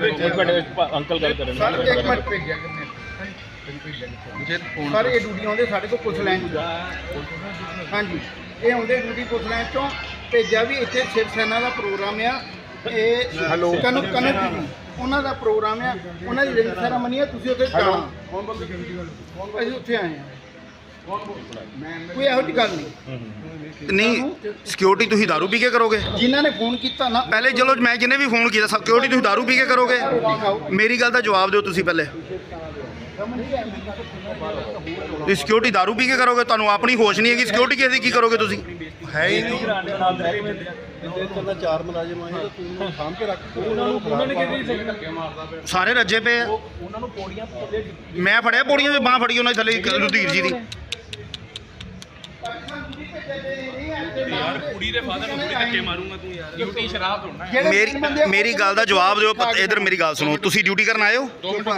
A: ਅੰਕਲ ਗੱਲ ਕਰਨ
D: ਸਰ ਇੱਕ ਮਿੰਟ।
E: ਭੇਜਿਆ ਕਿੰਨੇ
D: ਸਰ ਇਹ ਡਿਊਟੀ ਆਉਂਦੇ ਸਾਡੇ ਕੋਲ ਪੁਲਿਸ ਲਾਈਨ ਹਾਂਜੀ। ਇਹ ਆਉਂਦੇ ਡਿਊਟੀ ਪੁਲਿਸ ਲਾਈਨ ਤੋਂ ਭੇਜਿਆ ਵੀ ਇੱਥੇ ਸ਼ਿਵ ਸੈਨਾ ਦਾ ਪ੍ਰੋਗਰਾਮ ਆ। ਇਹ ਕਨੂ ਕਨੂ ਜੀ ਉਹਨਾਂ ਦਾ ਪ੍ਰੋਗਰਾਮ ਆ। ਉਹਨਾਂ ਦੀ ਰਿੰਗ ਸੈਰਾਮਨੀ ਆ। ਤੁਸੀਂ ਉੱਥੇ ਜਾਣਾ। ਅਸੀਂ ਉੱਥੇ ਆਏ ਆ। ਕੋਈ ਇਹੋ ਜਿਹੀ ਗੱਲ ਨਹੀਂ।
B: ਨਹੀਂ ਸਿਕਿਉਰਿਟੀ ਤੁਸੀਂ ਦਾਰੂ ਪੀ ਕੇ ਕਰੋਗੇ?
D: ਜਿਨ੍ਹਾਂ ਨੇ ਫੋਨ ਕੀਤਾ ਨਾ।
B: ਪਹਿਲੇ ਚਲੋ ਮੈਂ ਜਿਹਨੇ ਵੀ ਫੋਨ ਕੀਤਾ ਸਿਕਿਉਰਿਟੀ ਤੁਸੀਂ ਦਾਰੂ ਪੀ ਕੇ ਕਰੋਗੇ? ਮੇਰੀ ਗੱਲ ਦਾ ਜਵਾਬ ਦਿਓ ਤੁਸੀਂ ਪਹਿਲੇ। ਤੁਸੀਂ ਸਿਕਿਉਰਿਟੀ ਦਾਰੂ ਪੀ ਕੇ ਕਰੋਗੇ? ਤੁਹਾਨੂੰ ਆਪਣੀ ਹੋਸ਼ ਨਹੀਂ ਹੈਗੀ ਸਿਕਿਉਰਿਟੀ ਕਿਸੇ ਦੀ ਕੀ ਕਰੋਗੇ ਤੁਸੀਂ? ਹੈ ਹੀ ਨਹੀਂ।
A: ਉਹਨਾਂ ਨੇ ਕਿਹਦੀ ਧੱਕੇ ਮਾਰਦਾ ਪਿਆ
B: ਸਾਰੇ ਰੱਜੇ ਪਏ ਆ।
A: ਉਹਨਾਂ ਨੂੰ ਪੌੜੀਆਂ ਥੱਲੇ
B: ਮੈਂ ਫੜਿਆ ਪੌੜੀਆਂ ਦੀ ਬਾਹ ਫੜੀ ਉਹਨਾਂ ਦੀ ਥੱਲੇ ਰੁਧੀਰ ਜੀ ਦੀ।
A: ਯਾਰ ਕੁੜੀ ਦੇ ਫਾਦਰ ਨੂੰ ਥੋੜੀ ਧੱਕੇ ਮਾਰੂੰਗਾ ਤੂੰ ਯਾਰ। ਡਿਊਟੀ ਸ਼ਰਾਬ ਤੋਂ
D: ਜਿਹੜੇ
B: ਮੇਰੀ ਗੱਲ ਦਾ ਜਵਾਬ ਦਿਓ ਇੱਧਰ ਮੇਰੀ ਗੱਲ ਸੁਣੋ। ਤੁਸੀਂ ਡਿਊਟੀ ਕਰਨ ਆਏ ਹੋ?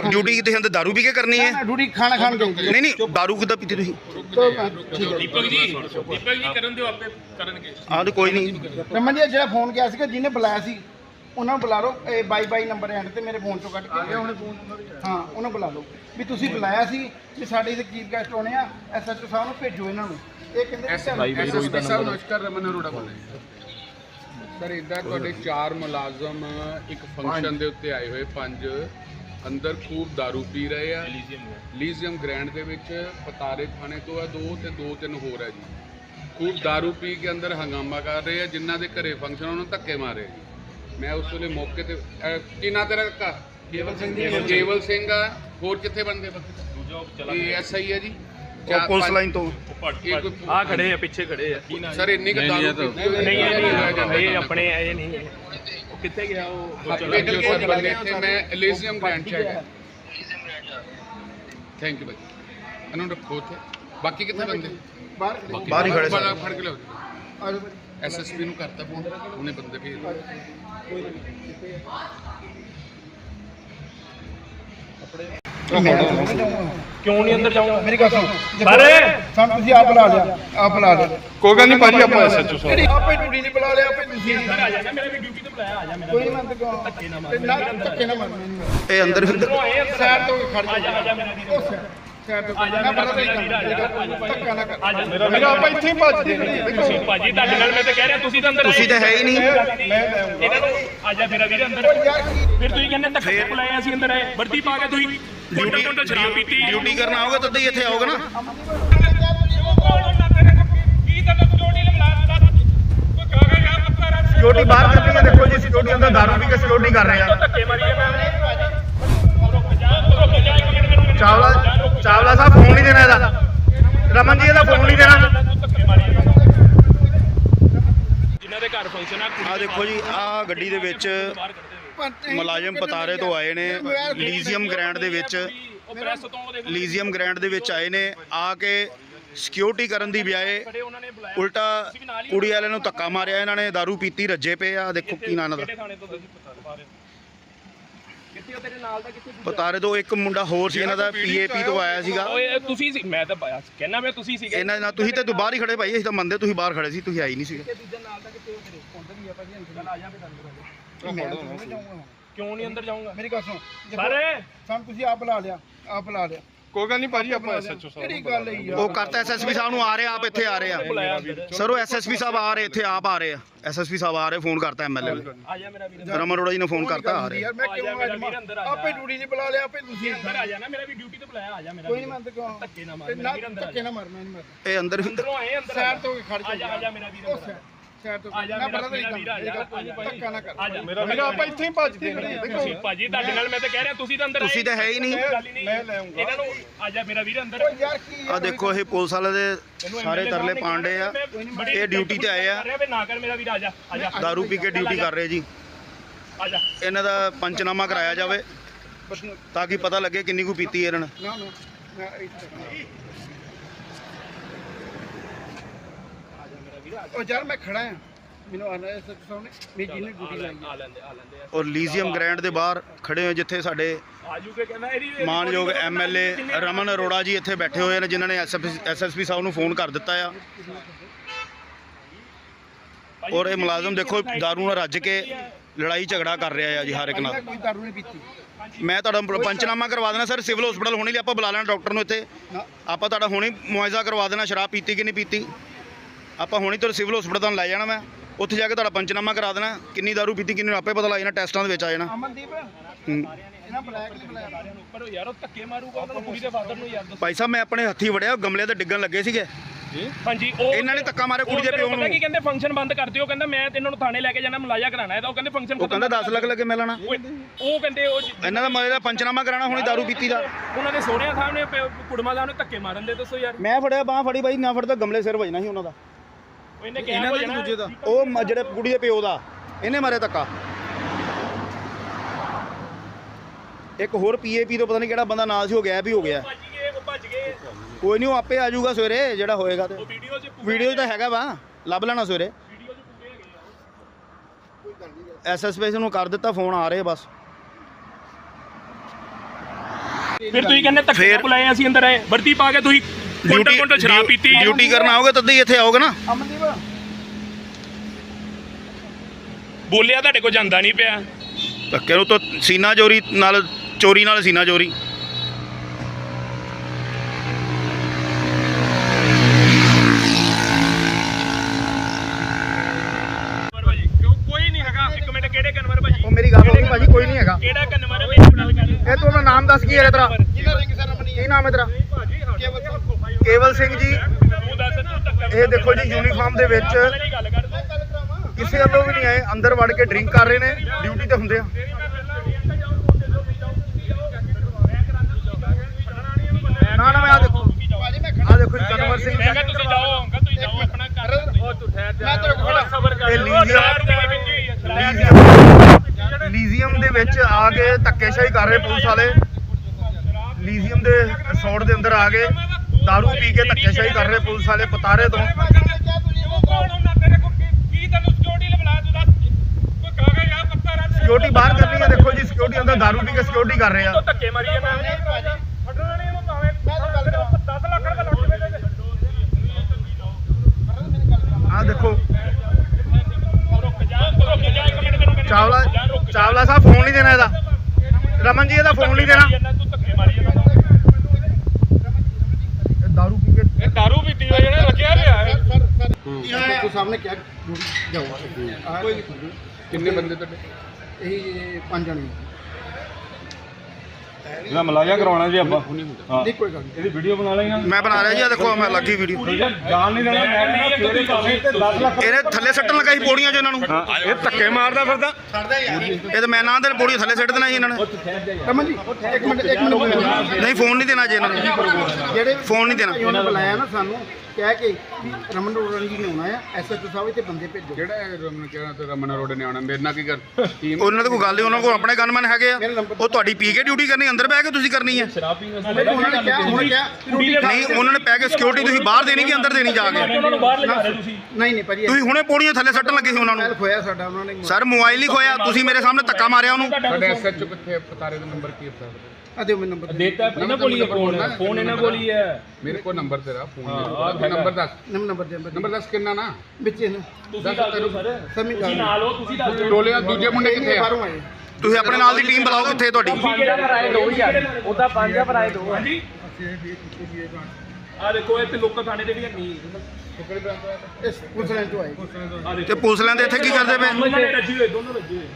B: ਡਿਊਟੀ ਤੁਸੀਂ ਅੰਦਰ ਦਾਰੂ ਪੀ ਕੇ ਕਰਨੀ ਹੈ?
D: ਡਿਊਟੀ ਖਾਣਾ ਖਾਣ ਗਏ
B: ਨਹੀਂ ਨਹੀਂ ਦਾਰੂ ਕਿੱਦਾਂ ਪੀਤੀ ਤੁਸੀਂ?
A: ਦੀਪਕ ਜੀ ਦੀਪਕ ਜੀ ਕਰਨ ਦਿਓ ਆਪੇ ਕਰਨਗੇ।
B: ਆਹ ਤੇ ਕੋਈ ਨਹੀਂ।
D: ਰਮਨ ਜੀ ਜਿਹੜਾ ਫੋਨ ਗਿਆ ਸੀਗਾ ਜਿਹਨੇ ਬੁਲਾਇਆ ਸੀ ਉਹਨਾਂ ਨੂੰ ਬੁਲਾ ਲਓ। ਇਹ ਬਾਈ ਬਾਈ ਨੰਬਰ ਐਂਡ ਤੇ ਮੇਰੇ ਫੋਨ ਚੋਂ ਕੱਢ ਕੇ। ਹਾਂ ਉਹਨਾਂ ਬੁਲਾ ਲਓ। ਵੀ ਤੁਸੀਂ ਬੁਲਾਇਆ ਸੀ ਵੀ ਸਾਡੇ ਇਹਦੇ ਚੀਫ ਗੈਸਟ ਆਉਣੇ ਆ ਐਸਐਚਓ ਸਾਹਿਬ ਨੂੰ ਭੇਜੋ ਇਹਨਾਂ ਨੂੰ। ਇਹ ਕਹਿੰਦੇ ਵੀ ਚੱਲ-
E: ਐਸਐਸਪੀ ਸਾਹਿਬ ਨਮਸਕਾਰ ਰਮਨ ਅਰੋੜਾ ਬੋਲ ਰਹੇ ਸਰ ਇਦਾਂ ਤੁਹਾਡੇ ਚਾਰ ਮੁਲਾਜ਼ਮ ਇੱਕ ਫੰਕਸ਼ਨ ਦੇ ਉੱਤੇ ਆਏ ਹੋਏ ਪੰਜ ਅੰਦਰ ਖੂਬ दारू ਪੀ ਰਹੇ ਆ ਲੀਜ਼ੀਅਮ ਗ੍ਰੈਂਡ ਦੇ ਵਿੱਚ ਪਤਾਰੇ ਥਾਣੇ ਤੋਂ ਆ ਦੋ ਤੇ ਦੋ ਤਿੰਨ ਹੋਰ ਆ ਜੀ ਖੂਬ दारू ਪੀ ਕੇ ਅੰਦਰ ਹੰਗਾਮਾ ਕਰ ਰਹੇ ਆ ਜਿਨ੍ਹਾਂ ਦੇ ਘਰੇ ਫੰਕਸ਼ਨ ਉਹਨਾਂ ਨੂੰ ਧੱਕੇ ਮਾਰੇ ਜੀ ਮੈਂ ਉਸ ਵੇਲੇ ਮੌਕੇ ਤੇ ਅਹ, ਕੀ ਨਾਂ ਤੇਰਾ ਕਾ ਕੇਵਲ ਸਿੰਘ ਕੇਵਲ ਸਿੰਘ ਆ ਹੋਰ ਕਿੱਥੇ ਬੰਦੇ ਇਹ ਐਸਆਈ ਹੈ ਜੀ
B: ਉਹ ਪੁਲਿਸ ਲਾਈਨ ਤੋਂ।
A: ਆ ਖੜੇ ਆ ਪਿੱਛੇ ਖੜੇ ਆ।
E: ਸਰ ਇੰਨੀ ਕੁ ਦਾਰੂ ਪੀਤੀ ਹੋਈ
A: ਨਹੀਂ ਨਹੀਂ ਇਹ ਆਪਣੇ ਇਹ ਨਹੀਂ ਉਹ ਕਿੱਥੇ ਗਿਆ ਉਹ? ਚਲਾ
E: ਭੇਜੋ ਸਰ ਬੰਦੇ ਇੱਥੇ ਮੈਂ ਐਲੀਜ਼ੀਅਮ ਗ੍ਰੈਂਡ ਚ ਹੈਗਾ। ਥੈਂਕ ਯੂ ਭਾਈ। ਇਹਨੂੰ ਰੱਖੋ ਉੱਥੇ। ਬਾਕੀ ਕਿੱਥੇ ਬੰਦੇ?
D: ਬਾਹਰ
B: ਬਾਹਰ ਹੀ ਖੜੇ ਸਨ
E: ਫੜ ਕੇ
D: ਭਾਈ।
E: ਐਸਐਸਪੀ ਨੂੰ ਕਰਤਾ ਫੋਨ ਉਹਨੇ ਬੰਦੇ ਭੇਜ ਦਿੱਤੇ।
A: ਕਿਉਂ ਨਹੀਂ ਅੰਦਰ ਜਾਊਂਗਾ।
D: ਮੇਰੀ ਗੱਲ ਸੁਣ
A: ਸਾਰੇ
D: ਸਾਨੂੰ ਤੁਸੀਂ ਆਪ ਬੁਲਾ ਲਿਆ ਆਪ ਬੁਲਾ ਲਿਆ।
F: ਕੋਈ ਗੱਲ ਨਹੀਂ ਭਾਜੀ ਆਪਾਂ ਐਸਐਚਓ ਸਾਹਿਬ
D: ਆਪੇ ਡਿਊਟੀ ਨਹੀਂ ਬੁਲਾ ਲਿਆ ਆਪੇ ਤੁਸੀਂ
A: ਆ ਜਾ ਮੇਰੇ ਵੀ ਡਿਊਟੀ ਤੇ ਬੁਲਾਇਆ ਆ ਜਾ ਮੇਰਾ।
D: ਕੋਈ ਨਹੀਂ ਮੰਨਦੇ ਕਿਉਂ ਧੱਕੇ ਨਾ ਮਾਰ ਧੱਕੇ ਨਾ ਮਾਰ।
B: ਇਹ ਅੰਦਰ ਫਿਰ
A: ਅੰਦਰ।
D: ਸਾਈਡ ਤੋਂ ਖੜ
A: ਜਾ ਆ ਜਾ ਮੇਰਾ ਵੀਰ।
D: ਸਾਈਡ ਤੋਂ
A: ਆ ਜਾ
D: ਨਾ
A: ਮੇਰਾ ਵੀਰ
D: ਨਹੀਂ ਧੱਕਾ ਨਾ ਕਰ।
F: ਮੇਰਾ ਆਪਾਂ ਇੱਥੇ ਹੀ ਭੱਜਦੇ ਨੇ
A: ਤੁਸੀਂ ਭਾਜੀ ਤੁਹਾਡੇ ਨਾਲ ਮੈਂ ਤਾਂ ਕਹਿ ਰਿਹਾ ਤੁਸੀਂ ਤਾਂ ਅੰਦਰ।
B: ਤੁਸੀਂ ਤਾਂ ਹੈ ਹੀ ਨਹੀਂ।
A: ਇਹਨਾਂ ਨੂੰ ਆ ਜਾ ਮੇਰਾ ਵੀਰ ਅੰਦਰ। ਫਿਰ ਤੁਸੀਂ ਕਹਿੰਦੇ ਧੱਕੇ ਬੁਲਾਏ ਅਸੀਂ ਅੰਦਰ ਆਏ। ਵਰਦੀ ਪਾ ਕੇ ਤੁਸੀਂ। ਡਿਊਟੀ ਤੋਂ ਸ਼ਰਾਬ ਪੀਤੀ।
B: ਡਿਊਟੀ ਕਰਨ ਆਓਗੇ ਤਦ ਹੀ ਇੱਥੇ ਆਓਗੇ ਨਾ।
C: ਸਿਕਿਉਰਿਟੀ ਬਾਹਰ ਕੱਢੀ ਹੈ ਦੇਖੋ ਜੀ ਸਿਕਿਉਰਿਟੀ ਅੰਦਰ ਦਾਰੂ ਪੀ ਕੇ ਸਿਕਿਉਰਿਟੀ ਕਰ ਰਹੇ ਆ। ਚਾਵਲਾ ਚਾਵਲਾ ਸਾਹਿਬ ਫੋਨ ਨਹੀਂ ਦੇਣਾ ਇਹਦਾ। ਰਮਨ ਜੀ ਇਹਦਾ ਫੋਨ ਨਹੀਂ ਦੇਣਾ।
A: ਜਿਨ੍ਹਾਂ ਦੇ ਘਰ ਫੰਕਸ਼ਨ ਆ
B: ਆਹ ਦੇਖੋ ਜੀ ਆਹ ਗੱਡੀ ਦੇ ਵਿੱਚ ਮੁਲਾਜ਼ਮ ਪਤਾਰੇ ਤੋਂ ਆਏ ਨੇ ਲੀਜ਼ੀਅਮ ਗ੍ਰੈਂਡ ਦੇ ਵਿੱਚ ਲੀਜ਼ੀਅਮ ਗ੍ਰੈਂਡ ਦੇ ਵਿੱਚ ਆਏ ਨੇ ਆ ਕੇ ਸਿਕਿਉਰਿਟੀ ਕਰਨ ਦੀ
A: ਬੁਲਾਇਆ।
B: ਉਲਟਾ ਕੁੜੀ ਵਾਲਿਆਂ ਨੂੰ ਧੱਕਾ ਮਾਰਿਆ ਇਹਨਾਂ ਨੇ दारू ਪੀਤੀ ਰੱਜੇ ਪਏ ਆ। ਦੇਖੋ ਕੀ ਨਾਂ ਦਾ।
A: ਹੋ?
B: ਪਤਾਰੇ ਤੋਂ ਇੱਕ ਮੁੰਡਾ ਹੋਰ ਸੀ ਇਹਨਾਂ ਦਾ ਪੀਏਪੀ ਤੋਂ ਆਇਆ ਸੀਗਾ।
A: ਓਏ ਤੁਸੀਂ ਸੀ ਮੈਂ ਤਾਂ ਕਹਿੰਦਾ ਮੈਂ ਤੁਸੀਂ ਸੀਗੇ।
B: ਇਹਨਾਂ ਨਾਲ ਤੁਸੀਂ ਤਾਂ ਬਾਹਰ ਹੀ ਖੜੇ ਭਾਈ ਅਸੀਂ ਤਾਂ ਮੰਨਦੇ ਤੁਸੀਂ ਬਾਹਰ ਖੜੇ ਸੀ ਤੁਸੀਂ ਆਈ ਨਹੀਂ ਸੀਗੇ।
A: ਦੂਜੇ ਨਾਲ ਦਾ ਕਿੱਥੇ ਉਹ ਤੇਰੇ ਵੀ ਆ ਭਾਜੀ ਅੰਦਰ। ਆ ਜਾ ਫਿਰ ਅੰਦਰ
D: ਜਾਊਂਗਾ।
A: ਕਿਉਂ ਨਹੀਂ ਅੰਦਰ ਜਾਊਂਗਾ?
D: ਮੇਰੀ ਗੱਲ ਸੁਣ।
A: ਸਾਰੇ
D: ਸਾਨੂੰ ਤੁਸੀਂ ਆਪ ਬੁਲਾ ਲਿਆ ਆਪ ਬੁਲਾ ਲਿਆ।
F: ਕੋਈ ਗੱਲ ਨਹੀਂ ਭਾਜੀ ਆਪਾਂ ਐਸਐਚਓ ਸਾਹਿਬ
D: ਕਿਹੜੀ ਗੱਲ ਹੈ ਯਾਰ
B: ਉਹ ਕਰਤਾ ਐਸਐਸਪੀ ਸਾਹਿਬ ਨੂੰ ਆ ਰਹੇ ਆਪ ਇੱਥੇ ਆ ਰਹੇ ਆ। ਸਰ ਉਹ ਐਸਐਸਪੀ ਸਾਹਿਬ ਆ ਰਹੇ ਇੱਥੇ ਆਪ ਆ ਰਹੇ ਆ। ਐਸਐਸਪੀ ਸਾਹਿਬ ਆ ਰਹੇ ਫੋਨ ਕਰਤਾ ਐਮਐਲਏ ਨੇ।
A: ਆ ਜਾ ਮੇਰਾ ਵੀਰ।
B: ਰਮਨ ਅਰੋੜਾ ਜੀ ਨੇ ਫੋਨ ਕਰਤਾ ਆ ਰਹੇ।
D: ਯਾਰ ਮੈਂ ਕਿਉਂ
A: ਆ ਜਾ।
D: ਆਪੇ ਡਿਊਟੀ ਨਹੀਂ ਬੁਲਾ ਲਿਆ ਆਪੇ ਤੁਸੀਂ
A: ਅੰਦਰ ਆ ਜਾ ਨਾ ਮੇਰਾ ਵੀ ਡਿਊਟੀ ਤੇ ਬੁਲਾਇਆ ਆ ਜਾ ਮੇਰਾ
D: ਕੋਈ ਨਹੀਂ ਮੈਂ ਤਾਂ ਕਿਉਂ
A: ਧੱਕੇ ਨਾ ਮਾਰ
D: ਤੇ
A: ਮੇਰਾ ਵੀਰ ਅੰਦਰ
D: ਧੱਕੇ ਨਾ ਮਾਰ ਮੈਂ ਨਹੀਂ
B: ਇਹ ਅੰਦਰ
A: ਅੰਦਰੋਂ ਆਏ ਅੰਦਰ
D: ਸਾਈਡ ਤੋਂ ਖੜ
A: ਜਾ ਆ ਜਾ ਮੇਰਾ ਵੀਰ।
D: ਸਾਈਡ ਤੋਂ ਨਾ
A: ਵੀਰ ਆ ਜਾ।
D: ਧੱਕਾ ਨਾ ਕਰ।
F: ਮੇਰਾ ਆਪਾਂ ਇੱਥੇ ਹੀ ਭੱਜਦੇ
A: ਤੁਸੀਂ ਭਾਜੀ ਤੁਹਾਡੇ ਨਾਲ ਮੈਂ ਤਾਂ ਕਹਿ ਰਿਹਾ ਤੁਸੀਂ ਤਾਂ ਅੰਦਰ
B: ਤੁਸੀਂ ਤਾਂ ਹੈ ਹੀ ਨਹੀਂ।
A: ਮੈਂ ਲੈ ਆਉਂਗਾ। ਇਹਨਾਂ ਨੂੰ ਆ ਜਾ ਮੇਰਾ ਵੀਰ ਅੰਦਰ।
D: ਯਾਰ ਕੀ
B: ਆ ਦੇਖੋ ਇਹ ਪੁਲਿਸ ਵਾਲੇ ਦੇ ਸਾਰੇ ਤਰਲੇ ਪਾਂਡੇ ਆ। ਇਹ ਡਿਊਟੀ ਤੇ ਆਏ ਆ।
A: ਨਾ ਕਰ ਮੇਰਾ ਵੀਰ ਆ ਜਾ ਆ ਜਾ।
B: ਦਾਰੂ ਪੀ ਕੇ ਡਿਊਟੀ ਕਰ ਰਹੇ ਜੀ।
A: ਆ ਜਾ।
B: ਇਹਨਾਂ ਦਾ ਪੰਚਨਾਮਾ ਕਰਾਇਆ ਜਾਵੇ ਤਾਂ ਕਿ ਪਤਾ ਲੱਗੇ ਕਿੰਨੀ ਕੁ ਪੀਤੀ ਇਹਨਾਂ ਨੇ।
D: ਨਾ ਨਾ ਮੈਂ ਇੱਥੇ ਉਹ ਯਾਰ ਮੈਂ ਖੜਾ ਆ ਮੈਨੂੰ ਆਣਾ ਇਸ ਸਾਹਮਣੇ। ਮੇਰੀ ਜਿਹਨੇ ਡਿਊਟੀ ਲਾਈ
A: ਆ। ਲੈਂਦੇ ਆ ਲੈਂਦੇ
B: ਔਰ ਲੀਜ਼ੀਅਮ ਗ੍ਰੈਂਡ ਦੇ ਬਾਹਰ ਖੜੇ ਹੋਏ ਜਿੱਥੇ ਸਾਡੇ
A: ਆਜੂ ਕੇ ਕਹਿੰਦਾ ਇਹਦੀ
B: ਮਾਨਯੋਗ ਐਮਐਲਏ ਰਮਨ ਅਰੋੜਾ ਜੀ ਇੱਥੇ ਬੈਠੇ ਹੋਏ ਨੇ ਜਿਨ੍ਹਾਂ ਨੇ ਐਸਐਸਪੀ ਸਾਹਿਬ ਨੂੰ ਫੋਨ ਕਰ ਦਿੱਤਾ ਆ। ਔਰ ਇਹ ਮੁਲਾਜ਼ਮ ਦੇਖੋ ਦਾਰੂ ਨਾਲ ਰੱਜ ਕੇ ਲੜਾਈ ਝਗੜਾ ਕਰ ਰਿਹਾ ਆ ਜੀ ਹਰ ਇੱਕ ਨਾਲ।
D: ਕੋਈ ਦਾਰੂ ਨਹੀਂ ਪੀਤੀ।
B: ਮੈਂ ਤੁਹਾਡਾ ਪੰਚਨਾਮਾ ਕਰਵਾ ਦੇਣਾ ਸਰ। ਸਿਵਲ ਹਸਪੀਟਲ ਹੋਣੀ ਲਈ ਆਪਾਂ ਬੁਲਾ ਲੈਣਾ ਡਾਕਟਰ ਨੂੰ ਇੱਥੇ। ਆਪਾਂ ਤੁਹਾਡਾ ਹੁਣੀ ਮੁਆਇਜ਼ਾ ਕਰਵਾ ਦੇਣਾ ਸ਼ਰਾਬ ਪੀਤੀ ਕਿ ਨਹੀਂ ਪੀਤੀ? ਆਪਾਂ ਹੁਣੀ ਤੁਹਾਨੂੰ ਸਿਵਲ ਹਸਪੀਟਲ ਤੁਹਾਨੂੰ ਲੈ ਜਾਣਾ ਮੈਂ। ਉੱਥੇ ਜਾ ਕੇ ਤੁਹਾਡਾ ਪੰਚਨਾਮਾ ਕਰਾ ਦੇਣਾ। ਕਿੰਨੀ ਦਾਰੂ ਪੀਤੀ ਕਿੰਨੀ ਨੂੰ ਆਪੇ ਪਤਾ ਲੱਗ ਜਾਣਾ ਟੈਸਟਾਂ ਦੇ ਵਿੱਚ ਆ ਜਾਣਾ।
D: ਅਮਨਦੀਪ
B: ਹੂੰ।
D: ਇਹਨਾਂ ਬੁਲਾਇਆ ਕਿ ਨਹੀਂ ਬੁਲਾਇਆ
A: ਪਰ ਯਾਰ ਉਹ ਧੱਕੇ ਮਾਰੂਗਾ ਉਹਨਾਂ ਨੂੰ ਕੁੜੀ ਦੇ ਫਾਦਰ ਨੂੰ ਯਾਰ ਦੱਸੋ
B: ਭਾਈ ਸਾਹਿਬ ਮੈਂ ਆਪਣੇ ਹੱਥੀ ਵੜਿਆ ਉਹ ਗਮਲੇ ਤੇ ਡਿੱਗਣ ਲੱਗੇ ਸੀਗੇ।
A: ਹਾਂਜੀ ਉਹ
B: ਇਹਨਾਂ ਨੇ ਧੱਕਾ ਮਾਰਿਆ ਕੁੜੀ ਦੇ ਪਿਓ
A: ਪਤਾ ਕੀ
B: ਨੂੰ
A: ਕਹਿੰਦੇ ਫੰਕਸ਼ਨ ਬੰਦ ਕਰ ਦਿਓ ਕਹਿੰਦਾ ਮੈਂ ਤੇ ਇਹਨਾਂ ਨੂੰ ਥਾਣੇ ਲੈ ਕੇ ਜਾਣਾ ਮਲਾਇਆ ਕਰਾਣਾ ਹੈ ਤਾਂ ਉਹ ਕਹਿੰਦੇ ਫੰਕਸ਼ਨ
B: ਉਹ ਕਹਿੰਦਾ 10 ਲੱਖ ਲੱਗੇ ਮਿਲਣਾ।
A: ਉਹ ਕਹਿੰਦੇ ਉਹ
B: ਇਹਨਾਂ ਦਾ ਮਰੇ ਦਾ ਪੰਚਨਾਮਾ ਕਰਾਣਾ ਹੁਣੀ ਦਾਰੂ ਪੀਤੀ ਦਾ।
A: ਉਹਨਾਂ ਦੇ ਸੋਹਰਿਆਂ ਸਾਹਮਣੇ ਕੁੜਮਾ ਸਾਹਿਬ ਨੇ ਧੱਕੇ ਮਾਰਨ ਦੇ ਦੱਸੋ ਯਾਰ।
B: ਮੈਂ ਫੜਿਆ ਬਾਹ ਫੜੀ ਬਾਈ ਨਾ ਫੜਦਾ ਗਮਲੇ ਸਿਰ ਵੱਜਣਾ ਸੀ ਉਹਨਾਂ ਦਾ।
A: ਉਹ ਇਹਨੇ ਕਿਹਾ ਕੋਈ ਦੂਜੇ ਦਾ।
B: ਉਹ ਮ- ਜਿਹੜੇ ਕੁੜੀ ਦੇ ਪਿਓ ਦਾ। ਇਹਨੇ ਮਾਰਿਆ ਧੱਕਾ। ਇੱਕ ਹੋਰ ਪੀਏਪੀ ਤੋਂ ਪਤਾ ਨਹੀਂ ਕਿਹੜਾ ਬੰਦਾ ਨਾਲ ਸੀ ਹੋ ਗਿਆ ਵੀ ਹੋ ਗਿਆ।
A: ਭੱਜ ਗਏ ਉਹ ਭੱਜ ਗਏ।
B: ਕੋਈ ਨਹੀਂ ਉਹ ਆਪੇ ਆ ਜਾਊਗਾ ਸਵੇਰੇ ਜਿਹੜਾ ਹੋਏਗਾ ਤੇ।
A: ਉਹ ਵੀਡੀਓ 'ਚ
B: ਵੀਡੀਓ 'ਚ ਤਾਂ ਹੈਗਾ। ਵਾ ਲੱਭ ਲੈਣਾ ਸਵੇਰੇ।
A: ਵੀਡੀਓ 'ਚ ਪੂਰੇ ਹੈਗੇ ਆ।
B: ਐਸਐਸਪੀ ਨੂੰ ਕਰ ਦਿੱਤਾ ਫੋਨ ਆ ਰਹੇ ਬਸ।
A: ਫਿਰ ਤੁਸੀਂ ਕਹਿੰਦੇ ਧੱਕੇ ਬੁਲਾਏ ਅਸੀਂ ਅੰਦਰ ਆਏ। ਵਰਦੀ ਪਾ ਕੇ ਤੁਸੀਂ ਕੁੰਟਲ ਕੁੰਟਲ ਸ਼ਰਾਬ ਪੀਤੀ
B: ਡਿਊਟੀ ਕਰਨ ਆਓਗੇ ਤਦ ਹੀ ਇੱਥੇ ਆਓਗੇ ਨਾ।
D: ਅਮਨਦੀਪ
A: ਬੋਲਿਆ ਤੁਹਾਡੇ ਕੋਲ ਜਾਂਦਾ ਨਹੀਂ ਪਿਆ।
B: ਧੱਕੇ ਨੂੰ ਤਾਂ ਸੀਨਾ ਚੋਰੀ ਨਾਲ ਚੋਰੀ ਨਾਲ ਸੀਨਾ ਚੋਰੀ।
A: ਭਾਜੀ ਕਿਉਂ? ਕੋਈ ਨਹੀਂ ਹੈਗਾ। ਇੱਕ ਮਿੰਟ ਕਿਹੜੇ ਕਨਵਰ ਭਾਜੀ?
C: ਉਹ ਮੇਰੀ ਗੱਲ ਹੋਣੀ ਭਾਜੀ ਕੋਈ ਨਹੀਂ ਹੈਗਾ।
A: ਕਿਹੜਾ ਕਨਵਰ ਹੈ? ਮੇਰੀ ਗੱਲ ਕਰ
C: ਇਹ ਤੂੰ ਆਪਣਾ ਨਾਮ ਦੱਸ ਕੀ ਹੈ ਤੇਰਾ? ਕੀ ਨਾਮ ਹੈ ਤੇਰਾ?
D: ਕੇਵਲ
C: ਸਿੰਘ ਜੀ ਇਹ ਦੇਖੋ ਜੀ ਯੂਨੀਫਾਰਮ ਦੇ ਵਿੱਚ ਕਿਸੇ ਵੱਲੋਂ ਵੀ ਨਹੀਂ ਆਏ ਅੰਦਰ ਵੜ ਕੇ ਡਰਿੰਕ ਕਰ ਰਹੇ ਨੇ ਡਿਊਟੀ ਤੇ ਹੁੰਦੇ ਆ। ਨਾ ਨਾ ਮੈਂ ਆ ਦੇਖੋ ਆ ਦੇਖੋ ਜੀ ਕਨਵਰ ਸਿੰਘ
A: ਮੈਂ ਤੁਸੀਂ ਜਾਓ ਅੰਕਲ ਤੁਸੀਂ ਜਾਓ ਆਪਣਾ ਕਰ ਉਹ ਤੂੰ ਠਹਿਰ ਜਾ।
D: ਮੈਂ ਤੇਰੇ ਕੋਲ
A: ਸਬਰ ਕਰ
C: ਲੀਜ਼ੀਅਮ-
A: ਦੀ
C: ਵਿੱਚ ਆ ਕੇ ਧੱਕੇਸ਼ਾਹੀ ਕਰ ਰਹੇ ਪੁਲਿਸ ਵਾਲੇ। ਲੀਜ਼ੀਅਮ ਦੇ ਰਿਸੋਰਟ ਦੇ ਅੰਦਰ ਆ ਕੇ दारू ਪੀ ਕੇ ਧੱਕੇਸ਼ਾਹੀ ਕਰ ਰਹੇ ਪੁਲਿਸ ਵਾਲੇ ਪਤਾਰੇ ਤੋਂ
A: ਕੌਣ ਹੁੰਦਾ ਤੇਰੇ ਕੋਲ ਕੀ- ਕੀ ਤੈਨੂੰ ਸਿਕਿਉਰਿਟੀ ਲਬਲਾ ਤੂੰ ਦੱਸ ਕੋਈ ਕਾਗਜ਼ ਆ ਪੱਤਾ ਰੱਖ
C: ਸਿਕਿਉਰਿਟੀ ਬਾਹਰ ਕਰਨੀ ਹੈ ਦੇਖੋ ਜੀ ਸਿਕਿਉਰਿਟੀ ਅੰਦਰ दारू ਪੀ ਕੇ ਸਿਕਿਉਰਿਟੀ ਕਰ ਰਹੇ ਆ
A: ਤੂੰ ਧੱਕੇ ਮਾਰੀ ਜਾਂਦਾ ਫੜਨਾ ਨਹੀਂ ਇਹਨੂੰ ਭਾਵੇਂ 10 ਲੱਖ ਰੁਪਏ ਲੱਗ ਜਵੇ ਤੇ
C: ਆ ਦੇਖੋ
A: ਰੁਕ ਜਾ ਰੁਕ ਜਾ ਇੱਕ ਮਿੰਟ ਮੈਨੂੰ ਕਹਿੰਦੇ
C: ਚਾਵਲਾ
A: ਜਾ, ਰੁਕ ਜਾ।
C: ਚਾਵਲਾ ਸਾਹਿਬ ਫੋਨ ਨਹੀਂ ਦੇਣਾ ਇਹਦਾ ਰਮਨ ਜੀ ਇਹਦਾ ਫੋਨ ਨਹੀਂ ਦੇਣਾ
D: ਦੇਖੋ ਸਾਹਮਣੇ ਕਿਆ ਜਾਊਗਾ। ਕੋਈ
E: ਕਿੰਨੇ ਬੰਦੇ ਤੁਹਾਡੇ?
D: ਇਹੀ ਪੰਜ ਜਣੇ।
F: ਇਹਦਾ ਮਲਾਇਆ ਕਰਵਾਉਣਾ ਜੀ ਆਪਾਂ।
D: ਨਹੀਂ ਕੋਈ ਗੱਲ ਨਹੀਂ।
F: ਇਹਦੀ ਵੀਡੀਓ ਬਣਾ ਲੈਣਾ
B: ਮੈਂ ਬਣਾ ਰਿਹਾ ਜੀ ਆ ਦੇਖੋ ਮੈਂ ਲੱਗੀ ਵੀਡੀਓ
F: ਜਾਣ ਨਹੀਂ ਦੇਣਾ ਮੈਂ ਕਹਿੰਦਾ ਫੇਰੇ ਭਾਵੇਂ ਤੇ 10 ਲੱਖ
B: ਇਹਨੇ ਥੱਲੇ ਸੱਟਣ ਲਗਾਈ ਪੌੜੀਆਂ 'ਚ ਇਹਨਾਂ ਨੂੰ।
F: ਇਹ ਧੱਕੇ ਮਾਰਦਾ ਫਿਰਦਾ।
B: ਇਹ ਤਾਂ ਮੈਂ ਨਾ ਦੇ ਪੌੜੀਆਂ ਥੱਲੇ ਸੱਟ ਦੇਣਾ ਜੀ ਇਹਨਾਂ ਨੇ।
D: ਰਮਨ ਜੀ ਇੱਕ ਮਿੰਟ ਇੱਕ ਮਿੰਟ
B: ਨਹੀਂ ਫੋਨ ਨਹੀਂ ਦੇਣਾ ਜੀ ਇਹਨਾਂ ਨੂੰ।
D: ਜਿਹੜੇ
B: ਫੋਨ ਨਹੀਂ ਦੇਣਾ।
D: ਉਹਨਾਂ ਬੁਲਾਇਆ ਨਾ ਸਾਨੂੰ ਕਹਿ ਕੇ ਵੀ ਰਮਨ ਰੋੜਨ ਜੀ ਨੇ ਆਉਣਾ ਆ ਐਸਐਚਓ ਸਾਹਿਬ ਇੱਥੇ ਬੰਦੇ ਭੇਜੋ।
E: ਜਿਹੜਾ ਇਹ ਰਮਨ ਕਿਹੜਾ ਤੇ ਰਮਨ ਰੋਡ ਨੇ ਆਉਣਾ? ਮੇਰੇ ਨਾਲ ਕੀ ਕਰ ਟੀਮ
B: ਉਹਨਾਂ ਦੇ ਕੋਈ ਗੱਲ ਨਹੀਂ ਉਹਨਾਂ ਕੋਲ ਆਪਣੇ ਗਨਮੈਨ ਹੈਗੇ ਆ। ਉਹ ਤੁਹਾਡੀ ਪੀ ਕੇ ਡਿਊਟੀ ਕਰਨੀ ਅੰਦਰ ਬਹਿ ਕੇ ਤੁਸੀਂ ਕਰਨੀ ਹੈ
D: ਉਹਨਾਂ ਨੇ ਕਿਹਾ ਹੁਣ ਕਿਹਾ ਰੋਟੀ
B: ਨਹੀਂ ਉਹਨਾਂ ਨੇ ਪੈ ਕੇ ਸਿਕਿਉਰਿਟੀ ਤੁਸੀਂ ਬਾਹਰ ਦੇਣੀ ਕਿ ਅੰਦਰ ਦੇਣੀ ਜਾ ਕੇ?
A: ਉਹਨਾਂ ਨੂੰ ਬਾਹਰ ਲਿਜਾ ਰਹੇ ਤੁਸੀਂ।
D: ਨਹੀਂ ਨਹੀਂ ਭਾਜੀ
B: ਤੁਸੀਂ ਹੁਣੇ ਪੌੜੀਆਂ ਥੱਲੇ ਸੱਟਣ ਲੱਗੇ ਸੀ ਉਹਨਾਂ ਨੂੰ।
D: ਖੋਇਆ ਸਾਡਾ ਉਹਨਾਂ ਨੇ
B: ਸਰ ਮੋਬਾਈਲ ਹੀ ਖੋਇਆ ਤੁਸੀਂ ਮੇਰੇ ਸਾਹਮਣੇ ਧੱਕਾ ਮਾਰਿਆ ਉਹਨੂੰ।
E: ਤੁਹਾਡੇ ਐਸਐਚਓ ਕਿੱਥੇ ਪਤਾਰੇ ਦਾ ਨੰਬਰ ਕੀ ਹੈ
D: ਆ ਦਿਓ ਮੈਨੂੰ ਨੰਬਰ
A: ਦੇਤਾ ਇਹਨਾਂ ਕੋਲ ਹੀ ਹੈ ਫੋਨ। ਫੋਨ ਇਹਨਾਂ ਕੋਲ ਹੀ ਹੈ।
E: ਮੇਰੇ ਕੋਲ ਨੰਬਰ ਤੇਰਾ ਫੋਨ ਮੇਰੇ ਨੰਬਰ ਦੱਸ।
D: ਨੰਬਰ ਦੇ
E: ਨੰਬਰ ਦੱਸ ਕਿੰਨਾ ਨਾ?
D: ਵਿੱਚ ਇਹਨਾਂ
A: ਤੁਸੀਂ ਦੱਸ ਦਿਓ ਸਰ। ਤੁਸੀਂ ਨਾਲ ਹੋ ਤੁਸੀਂ ਦੱਸ ਦਿਓ।
E: ਟੋਲੇ ਦੂਜੇ ਮੁੰਡੇ ਕਿੱਥੇ ਆ?
B: ਤੁਸੀਂ ਆਪਣੇ ਨਾਲ ਦੀ ਟੀਮ ਬੁਲਾਓ ਕਿੱਥੇ ਤੁਹਾਡੀ?
A: ਉਹਦਾ ਪੰਜ ਭਰਾਏ ਦੋ ਹਾਂਜੀ ਆ ਦੇਖੋ ਇੱਥੇ ਲੋਕਾਂ ਥਾਣੇ ਦੇ ਵੀ ਹੈ ਨਹੀਂ। ਆ
B: ਤੇ ਪੁਲਿਸ ਲੈਂਦੇ ਇੱਥੇ ਕੀ ਕਰਦੇ ਪਏ?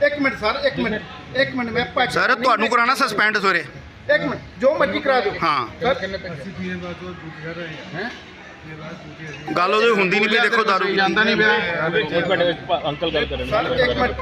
D: ਇੱਕ ਮਿੰਟ ਸਰ ਇੱਕ ਮਿੰਟ। ਇੱਕ ਮਿੰਟ ਮੈਂ
B: ਸਰ ਤੁਹਾਨੂੰ ਕਰਾਣਾ ਸਸਪੈਂਡ ਸਵੇਰੇ।
D: ਇੱਕ ਮਿੰਟ ਜੋ ਮਰਜ਼ੀ ਕਰਾ ਦਿਓ।
B: ਹਾਂ।
D: ਸਰ
B: ਗੱਲ ਉਹਦੀ ਹੁੰਦੀ ਨਹੀਂ ਵੀ ਦੇਖੋ ਦਾਰੂ ਪੀਤੀ
A: ਇੱਕ ਮਿੰਟ ਅੰਕਲ ਗੱਲ ਕਰਨ
D: ਸਰ ਇੱਕ ਮਿੰਟ